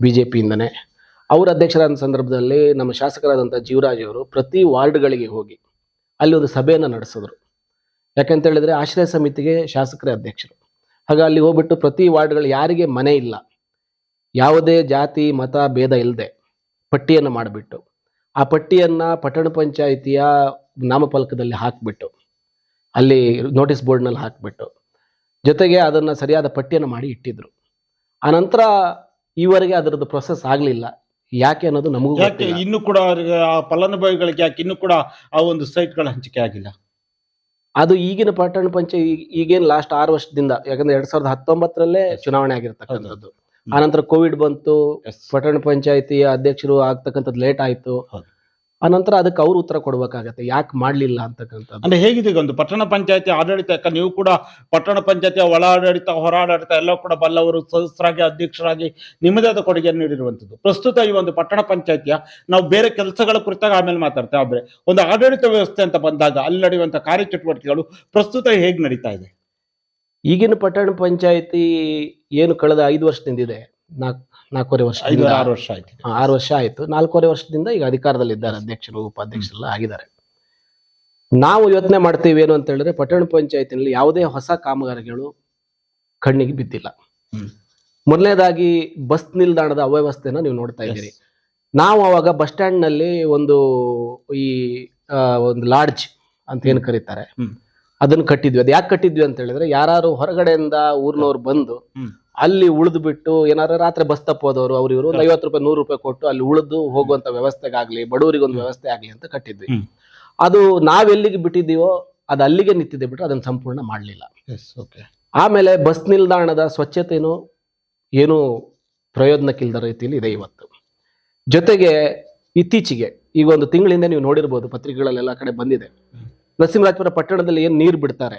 ಬಿ ಜೆ ಪಿಯಿಂದನೇ ಅವ್ರ ಅಧ್ಯಕ್ಷರಾದ ಸಂದರ್ಭದಲ್ಲಿ ನಮ್ಮ ಶಾಸಕರಾದಂಥ ಜೀವರಾಜ್ ಅವರು ಪ್ರತಿ ವಾರ್ಡ್ಗಳಿಗೆ ಹೋಗಿ ಅಲ್ಲಿ ಒಂದು ಸಭೆಯನ್ನು ನಡೆಸಿದ್ರು. ಯಾಕಂತ ಹೇಳಿದ್ರೆ ಆಶ್ರಯ ಸಮಿತಿಗೆ ಶಾಸಕರೇ ಅಧ್ಯಕ್ಷರು. ಹಾಗೆ ಅಲ್ಲಿ ಹೋಗ್ಬಿಟ್ಟು ಪ್ರತಿ ವಾರ್ಡ್ಗಳು ಯಾರಿಗೆ ಮನೆ ಇಲ್ಲ, ಯಾವುದೇ ಜಾತಿ, ಮತ, ಭೇದ ಇಲ್ಲದೆ ಪಟ್ಟಿಯನ್ನು ಮಾಡಿಬಿಟ್ಟು, ಆ ಪಟ್ಟಿಯನ್ನು ಪಟ್ಟಣ ಪಂಚಾಯಿತಿಯ ನಾಮಫಲಕದಲ್ಲಿ ಹಾಕಿಬಿಟ್ಟು, ಅಲ್ಲಿ ನೋಟಿಸ್ ಬೋರ್ಡ್ನಲ್ಲಿ ಹಾಕಿಬಿಟ್ಟು, ಜೊತೆಗೆ ಅದನ್ನು ಸರಿಯಾದ ಪಟ್ಟಿಯನ್ನು ಮಾಡಿ ಇಟ್ಟಿದ್ರು. ಆ ನಂತರ ಈವರೆಗೆ ಅದರದ್ದು ಪ್ರೊಸೆಸ್ ಆಗಲಿಲ್ಲ. ಯಾಕೆ ಅನ್ನೋದು ನಮಗೂ ಯಾಕೆ ಗೊತ್ತಿಲ್ಲ. ಇನ್ನು ಕೂಡ ಅವ್ರಿಗೆ ಆ ಫಲಾನುಭವಿಗಳಿಗೆ ಯಾಕೆ ಇನ್ನು ಕೂಡ ಆ ಒಂದು ಸೈಟ್ಗಳ ಹಂಚಿಕೆ ಆಗಿಲ್ಲ ಅದು ಈಗಿನ ಪಟ್ಟಣ ಪಂಚಾಯತ್ ಈಗೇನು ಲಾಸ್ಟ್ ಆರು ವರ್ಷದಿಂದ ಯಾಕಂದ್ರೆ ಎರಡ್ ಸಾವಿರದ ಹತ್ತೊಂಬತ್ತರಲ್ಲೇ ಚುನಾವಣೆ ಆಗಿರ್ತಕ್ಕಂಥದ್ದು. ಆನಂತರ ಕೋವಿಡ್ ಬಂತು. ಪಟ್ಟಣ ಪಂಚಾಯತಿಯ ಅಧ್ಯಕ್ಷರು ಆಗ್ತಕ್ಕಂಥದ್ದು ಲೇಟ್ ಆಯ್ತು ಹೌದು. ಆನಂತರ ಅದಕ್ಕೆ ಅವ್ರು ಉತ್ತರ ಕೊಡ್ಬೇಕಾಗತ್ತೆ. ಯಾಕೆ ಮಾಡ್ಲಿಲ್ಲ ಅಂತಕ್ಕಂಥ ಅಂದ್ರೆ ಹೇಗಿದೆ ಈಗ ಒಂದು ಪಟ್ಟಣ ಪಂಚಾಯತಿ ಆಡಳಿತ ಯಾಕಂದ್ರೆ ನೀವು ಕೂಡ ಪಟ್ಟಣ ಪಂಚಾಯತಿಯ ಒಳ ಆಡಳಿತ ಹೊರ ಆಡಳಿತ ಎಲ್ಲ ಕೂಡ ಬಲ್ಲವರು ಸದಸ್ಯರಾಗಿ ಅಧ್ಯಕ್ಷರಾಗಿ ನಿಮ್ಮದೇ ಆದ ಕೊಡುಗೆಯನ್ನು ನೀಡಿರುವಂತದ್ದು ಪ್ರಸ್ತುತ ಈ ಒಂದು ಪಟ್ಟಣ ಪಂಚಾಯತಿಯ ನಾವು ಬೇರೆ ಕೆಲಸಗಳ ಕುರಿತಾಗ ಆಮೇಲೆ ಮಾತಾಡ್ತೇವೆ. ಆದ್ರೆ ಒಂದು ಆಡಳಿತ ವ್ಯವಸ್ಥೆ ಅಂತ ಬಂದಾಗ ಅಲ್ಲಿ ನಡೆಯುವಂತ ಕಾರ್ಯಚಟುವಟಿಕೆಗಳು ಪ್ರಸ್ತುತ ಹೇಗೆ ನಡೀತಾ ಇದೆ? ಈಗಿನ ಪಟ್ಟಣ ಪಂಚಾಯತಿ ಏನು ಕಳೆದ ಐದು ವರ್ಷದಿಂದ ಇದೆ. ನಾಲ್ಕು ನಾಲ್ಕೂವರೆ ಐದು ವರ್ಷದಿಂದ ಆರು ವರ್ಷ ಆಯ್ತು ಆರು ವರ್ಷ ಆಯ್ತು. ನಾಲ್ಕೂವರೆ ವರ್ಷದಿಂದ ಈಗ ಅಧಿಕಾರದಲ್ಲಿ ಇದ್ದಾರೆ ಅಧ್ಯಕ್ಷರು ಉಪಾಧ್ಯಕ್ಷರೆಲ್ಲ ಆಗಿದ್ದಾರೆ. ನಾವು ಯೋಚನೆ ಮಾಡ್ತೀವಿ ಏನು ಅಂತ ಹೇಳಿದ್ರೆ ಪಟ್ಟಣ ಪಂಚಾಯತಿನಲ್ಲಿ ಯಾವುದೇ ಹೊಸ ಕಾಮಗಾರಿಗಳು ಕಣ್ಣಿಗೆ ಬಿದ್ದಿಲ್ಲ. ಮೊದಲನೇದಾಗಿ ಬಸ್ ನಿಲ್ದಾಣದ ಅವ್ಯವಸ್ಥೆನ ನೀವು ನೋಡ್ತಾ ಇದ್ದೀರಿ. ನಾವು ಅವಾಗ ಬಸ್ ಸ್ಟ್ಯಾಂಡ್ನಲ್ಲಿ ಒಂದು ಈ ಒಂದು ಲಾಡ್ಜ್ ಅಂತ ಏನು ಕರೀತಾರೆ. ಅದನ್ನ ಕಟ್ಟಿದ್ವಿ. ಅದು ಯಾಕೆ ಕಟ್ಟಿದ್ವಿ ಅಂತ ಹೇಳಿದ್ರೆ ಯಾರು ಹೊರಗಡೆಯಿಂದ ಊರ್ನವ್ರು ಬಂದು. ಅಲ್ಲಿ ಉಳಿದು ಬಿಟ್ಟು ಏನಾದ್ರು ರಾತ್ರಿ ಬಸ್ ತಪ್ಪೋದವರು ಅವ್ರು ಇವರು ಒಂದು ಐವತ್ತು ರೂಪಾಯಿ ನೂರು ರೂಪಾಯಿ ಕೊಟ್ಟು ಅಲ್ಲಿ ಉಳಿದು ಹೋಗುವಂತ ವ್ಯವಸ್ಥೆಗಾಗ್ಲಿ ಬಡವರಿಗೆ ಒಂದು ವ್ಯವಸ್ಥೆ ಆಗ್ಲಿ ಅಂತ ಕಟ್ಟಿದ್ವಿ. ಅದು ನಾವೆಲ್ಲಿಗೆ ಬಿಟ್ಟಿದ್ದೀವೋ ಅದು ಅಲ್ಲಿಗೆ ನಿಂತಿದ್ದೆ ಬಿಟ್ಟು ಅದನ್ನ ಸಂಪೂರ್ಣ ಮಾಡ್ಲಿಲ್ಲ. ಆಮೇಲೆ ಬಸ್ ನಿಲ್ದಾಣದ ಸ್ವಚ್ಛತೆನೂ ಏನು ಪ್ರಯೋಜನಕ್ಕಿಲ್ಲದ ರೀತಿಯಲ್ಲಿ ಇದೆ ಇವತ್ತು. ಜೊತೆಗೆ ಇತ್ತೀಚೆಗೆ ಈಗ ಒಂದು ತಿಂಗಳಿಂದ ನೀವು ನೋಡಿರ್ಬೋದು ಪತ್ರಿಕೆಗಳಲ್ಲೆಲ್ಲ ಕಡೆ ಬಂದಿದೆ. ನರಸಿಂಹರಾಜಪುರ ಪಟ್ಟಣದಲ್ಲಿ ಏನು ನೀರು ಬಿಡ್ತಾರೆ?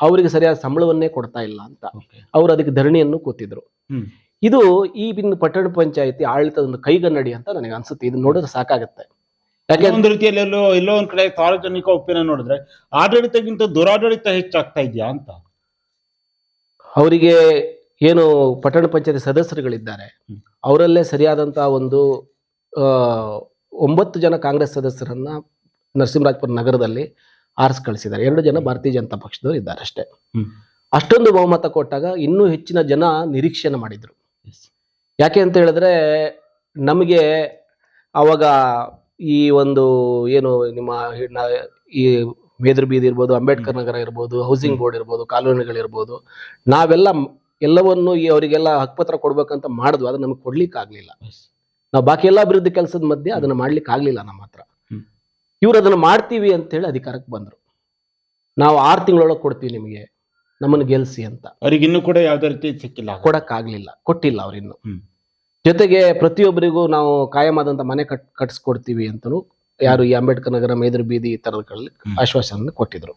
ಅವರಿಗೆ ಸರಿಯಾದ ಸಂಬಳವನ್ನೇ ಕೊಡ್ತಾ ಇಲ್ಲ ಅಂತ. ಅವರು ಅದಕ್ಕೆ ಧರಣಿಯನ್ನು ಕೂತಿದ್ರು. ಇದು ಈ ಪಟ್ಟಣ ಪಂಚಾಯತಿ ಆಡಳಿತದ ಒಂದು ಕೈಗನ್ನಡಿ ಅಂತ ನನಗೆ ಅನ್ಸುತ್ತೆ. ಇದು ನೋಡಿದ್ರೆ ಸಾಕಾಗುತ್ತೆ. ಯಾಕೆಂದ್ರೆ ಒಂದು ರೀತಿಯಲ್ಲಿ ಎಲ್ಲೋ ಎಲ್ಲೋ ಒಂದ್ ಕಡೆ ಸಾರ್ವಜನಿಕ ಒಪ್ಪಿನ ನೋಡಿದ್ರೆ ಆಡಳಿತಕ್ಕಿಂತ ದುರಾಡಳಿತ ಹೆಚ್ಚಾಗ್ತಾ ಇದೆಯಾ ಅಂತ? ಅವರಿಗೆ ಏನು ಪಟ್ಟಣ ಪಂಚಾಯತಿ ಸದಸ್ಯರುಗಳಿದ್ದಾರೆ. ಅವರಲ್ಲೇ ಸರಿಯಾದಂತಹ ಒಂದು ಒಂಬತ್ತು ಜನ ಕಾಂಗ್ರೆಸ್ ಸದಸ್ಯರನ್ನ ನರಸಿಂಹರಾಜಪುರ ನಗರದಲ್ಲಿ ಆರಿಸಿ ಕಳಿಸಿದ್ದಾರೆ. ಎರಡು ಜನ ಭಾರತೀಯ ಜನತಾ ಪಕ್ಷದವರು ಇದ್ದಾರೆ ಅಷ್ಟೇ. ಅಷ್ಟೊಂದು ಬಹುಮತ ಕೊಟ್ಟಾಗ ಇನ್ನೂ ಹೆಚ್ಚಿನ ಜನ ನಿರೀಕ್ಷೆನ ಮಾಡಿದ್ರು. ಯಾಕೆ ಅಂತ ಹೇಳಿದ್ರೆ ನಮಗೆ ಅವಾಗ ಈ ಒಂದು ಏನು ನಿಮ್ಮ ಈ ಮೇದ್ರ ಬೀದಿ ಇರ್ಬೋದು ಅಂಬೇಡ್ಕರ್ ನಗರ ಇರ್ಬೋದು ಹೌಸಿಂಗ್ ಬೋರ್ಡ್ ಇರ್ಬೋದು ಕಾಲೋನಿಗಳಿರ್ಬೋದು ನಾವೆಲ್ಲ ಎಲ್ಲವನ್ನು ಈ ಅವರಿಗೆಲ್ಲ ಹಕ್ಪತ್ರ ಕೊಡ್ಬೇಕಂತ ಮಾಡಿದ್ವು. ಅದು ನಮಗೆ ಕೊಡ್ಲಿಕ್ಕೆ ಆಗ್ಲಿಲ್ಲ. ನಾವು ಬಾಕಿ ಎಲ್ಲ ಅಭಿವೃದ್ಧಿ ಕೆಲಸದ ಮಧ್ಯೆ ಅದನ್ನ ಮಾಡ್ಲಿಕ್ಕೆ ಆಗ್ಲಿಲ್ಲ ನಮ್ಮ ಹತ್ರ. ಇವ್ರು ಅದನ್ನ ಮಾಡ್ತೀವಿ ಅಂತ ಹೇಳಿ ಅಧಿಕಾರಕ್ಕೆ ಬಂದರು. ನಾವು ಆರು ತಿಂಗಳೊಳಗೆ ಕೊಡ್ತೀವಿ ನಿಮಗೆ ನಮ್ಮನ್ನು ಗೆಲ್ಸಿ ಅಂತ. ಅವ್ರಿಗೆ ಇನ್ನೂ ಕೂಡ ಯಾವುದೇ ರೀತಿ ಸಿಕ್ಕಿಲ್ಲ ಕೊಡಕ್ ಆಗ್ಲಿಲ್ಲ ಕೊಟ್ಟಿಲ್ಲ ಅವ್ರಿನ್ನು. ಜೊತೆಗೆ ಪ್ರತಿಯೊಬ್ಬರಿಗೂ ನಾವು ಕಾಯಮಾದಂಥ ಮನೆ ಕಟ್ ಕಟ್ಸ್ಕೊಡ್ತೀವಿ ಅಂತಲೂ ಯಾರು ಈ ಅಂಬೇಡ್ಕರ್ ನಗರ ಮೇದ್ರ ಬೀದಿ ಈ. ಆಶ್ವಾಸನೆ ಕೊಟ್ಟಿದ್ರು.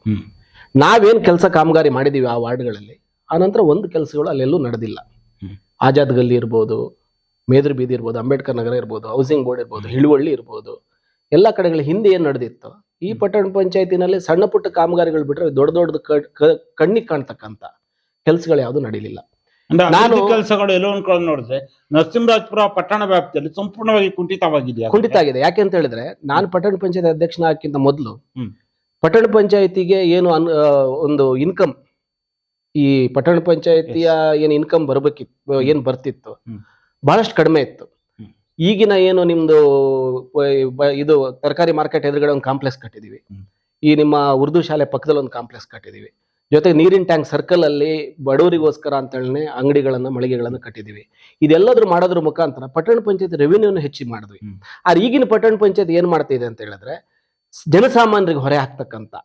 ನಾವೇನ್ ಕೆಲಸ ಕಾಮಗಾರಿ ಮಾಡಿದೀವಿ ಆ ವಾರ್ಡ್ಗಳಲ್ಲಿ ಆನಂತರ ಒಂದು ಕೆಲಸಗಳು ಅಲ್ಲೆಲ್ಲೂ ನಡೆದಿಲ್ಲ. ಆಜಾದ್ ಗಲ್ಲಿ ಇರ್ಬೋದು ಮೇದ್ರ ಬೀದಿ ಇರ್ಬೋದು ಅಂಬೇಡ್ಕರ್ ನಗರ ಇರ್ಬೋದು ಹೌಸಿಂಗ್ ಬೋರ್ಡ್ ಇರ್ಬೋದು ಹಿಳುವಳ್ಳಿ ಇರ್ಬೋದು ಎಲ್ಲ ಕಡೆಗಳ ಹಿಂದೆ ಏನ್ ನಡೆದಿತ್ತು? ಈ ಪಟ್ಟಣ ಪಂಚಾಯತಿನಲ್ಲಿ ಸಣ್ಣ ಪುಟ್ಟ ಕಾಮಗಾರಿಗಳು ಬಿಟ್ರೆ ದೊಡ್ಡ ದೊಡ್ಡ ಕಣ್ಣಿಗೆ ಕಾಣ್ತಕ್ಕಂತ ಕೆಲಸಗಳು ಯಾವುದು ನಡೀಲಿಲ್ಲ. ನಾನು- ಕೆಲಸಗಳು ಎಲ್ಲೋ ಒಂದ್ ಕಡೆ ನೋಡಿದ್ರೆ ನರಸಿಂಹರಾಜಪುರ ಪಟ್ಟಣ ವ್ಯಾಪ್ತಿಯಲ್ಲಿ ಸಂಪೂರ್ಣವಾಗಿ ಕುಂಠಿತವಾಗಿದೆಯಾ ಕುಂಠಿತ ಆಗಿದೆ. ಯಾಕೆ ಅಂತ ಹೇಳಿದ್ರೆ ನಾನು ಪಟ್ಟಣ ಪಂಚಾಯತ್ ಅಧ್ಯಕ್ಷನಾಗಿಂತ ಮೊದಲು ಹ್ಮ್. ಪಟ್ಟಣ ಪಂಚಾಯತಿಗೆ ಏನು ಅನ್ ಒಂದು ಇನ್ಕಮ್ ಈ ಪಟ್ಟಣ ಪಂಚಾಯತಿಯ ಏನು ಇನ್ಕಮ್ ಬರ್ಬೇಕಿತ್ತು ಏನ್ ಬರ್ತಿತ್ತು? ಬಹಳಷ್ಟು ಕಡಿಮೆ ಇತ್ತು. ಈಗಿನ ಏನು ನಿಮ್ದು ಇದು ತರಕಾರಿ ಮಾರ್ಕೆಟ್ ಎದುರುಗಡೆ ಒಂದು ಕಾಂಪ್ಲೆಕ್ಸ್ ಕಟ್ಟಿದೀವಿ. ಈ ನಿಮ್ಮ ಉರ್ದು ಶಾಲೆ ಪಕ್ಕದಲ್ಲಿ ಒಂದು ಕಾಂಪ್ಲೆಕ್ಸ್ ಕಟ್ಟಿದೀವಿ. ಜೊತೆಗೆ ನೀರಿನ ಟ್ಯಾಂಕ್ ಸರ್ಕಲ್ ಅಲ್ಲಿ ಬಡವರಿಗೋಸ್ಕರ ಅಂತ ಹೇಳಿ ಅಂಗಡಿಗಳನ್ನ ಮಳಿಗೆಗಳನ್ನ ಕಟ್ಟಿದೀವಿ. ಇದೆಲ್ಲದ್ರೂ ಮಾಡೋದ್ರ ಮುಖಾಂತರ ಪಟ್ಟಣ ಪಂಚಾಯತ್ ರೆವಿನ್ಯೂನ ಹೆಚ್ಚಿ ಮಾಡಿದ್ವಿ. ಆದ್ರೆ ಈಗಿನ ಪಟ್ಟಣ ಪಂಚಾಯತ್ ಏನ್ ಮಾಡ್ತಿದೆ ಅಂತ ಹೇಳಿದ್ರೆ ಜನಸಾಮಾನ್ಯರಿಗೆ ಹೊರೆ ಹಾಕ್ತಕ್ಕಂತ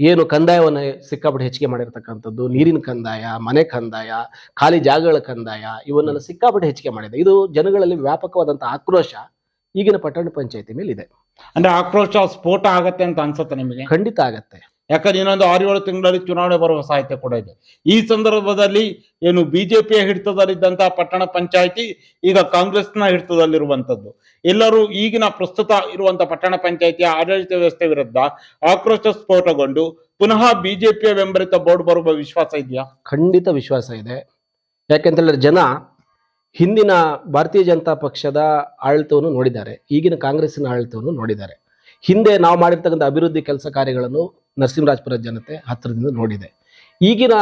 ಏನು ಕಂದಾಯವನ್ನು ಸಿಕ್ಕಾಪಟ್ಟೆ ಹೆಚ್ಚಿಗೆ ಮಾಡಿರ್ತಕ್ಕಂಥದ್ದು ನೀರಿನ ಕಂದಾಯ ಮನೆ ಕಂದಾಯ ಖಾಲಿ ಜಾಗಗಳ ಕಂದಾಯ ಇವನ್ನೆಲ್ಲ ಸಿಕ್ಕಾಪಟ್ಟೆ ಹೆಚ್ಚಿಗೆ ಮಾಡಿದೆ. ಇದು ಜನಗಳಲ್ಲಿ ವ್ಯಾಪಕವಾದಂಥ ಆಕ್ರೋಶ ಈಗಿನ ಪಟ್ಟಣ ಪಂಚಾಯತಿ ಮೇಲೆ ಇದೆ ಅಂದ್ರೆ ಆಕ್ರೋಶ ಸ್ಫೋಟ ಆಗತ್ತೆ ಅಂತ ಅನ್ಸುತ್ತೆ ನಿಮಗೆ? ಖಂಡಿತ ಆಗತ್ತೆ. ಯಾಕಂದ್ರೆ ಇನ್ನೊಂದು ಆರು ಏಳು ತಿಂಗಳಲ್ಲಿ ಚುನಾವಣೆ ಬರುವ ಸಾಧ್ಯತೆ ಕೂಡ ಇದೆ. ಈ ಸಂದರ್ಭದಲ್ಲಿ ಏನು ಬಿಜೆಪಿಯ ಹಿಡಿತದಲ್ಲಿದ್ದಂತಹ ಪಟ್ಟಣ ಪಂಚಾಯಿತಿ ಈಗ ಕಾಂಗ್ರೆಸ್ನ ಹಿಡಿತದಲ್ಲಿರುವಂತದ್ದು ಎಲ್ಲರೂ ಈಗಿನ ಪ್ರಸ್ತುತ ಇರುವಂತಹ ಪಟ್ಟಣ ಪಂಚಾಯಿತಿಯ ಆಡಳಿತ ವ್ಯವಸ್ಥೆ ವಿರುದ್ಧ ಆಕ್ರೋಶ ಸ್ಫೋಟಗೊಂಡು ಪುನಃ ಬಿಜೆಪಿಯ ಬೆಂಬಲಿತ ಬೋರ್ಡ್ ಬರುವ ವಿಶ್ವಾಸ ಇದೆಯಾ? ಖಂಡಿತ ವಿಶ್ವಾಸ ಇದೆ. ಯಾಕೆಂತ ಹೇಳಿದ್ರೆ ಜನ ಹಿಂದಿನ ಭಾರತೀಯ ಜನತಾ ಪಕ್ಷದ ಆಡಳಿತವನ್ನು ನೋಡಿದ್ದಾರೆ. ಈಗಿನ ಕಾಂಗ್ರೆಸ್ನ ಆಡಳಿತವನ್ನು ನೋಡಿದ್ದಾರೆ. ಹಿಂದೆ ನಾವು ಮಾಡಿರ್ತಕ್ಕಂಥ ಅಭಿವೃದ್ಧಿ ಕೆಲಸ ಕಾರ್ಯಗಳನ್ನು ನರಸಿಂಹರಾಜಪುರ ಜನತೆ ಹತ್ತಿರದಿಂದ ನೋಡಿದೆ. ಈಗಿನ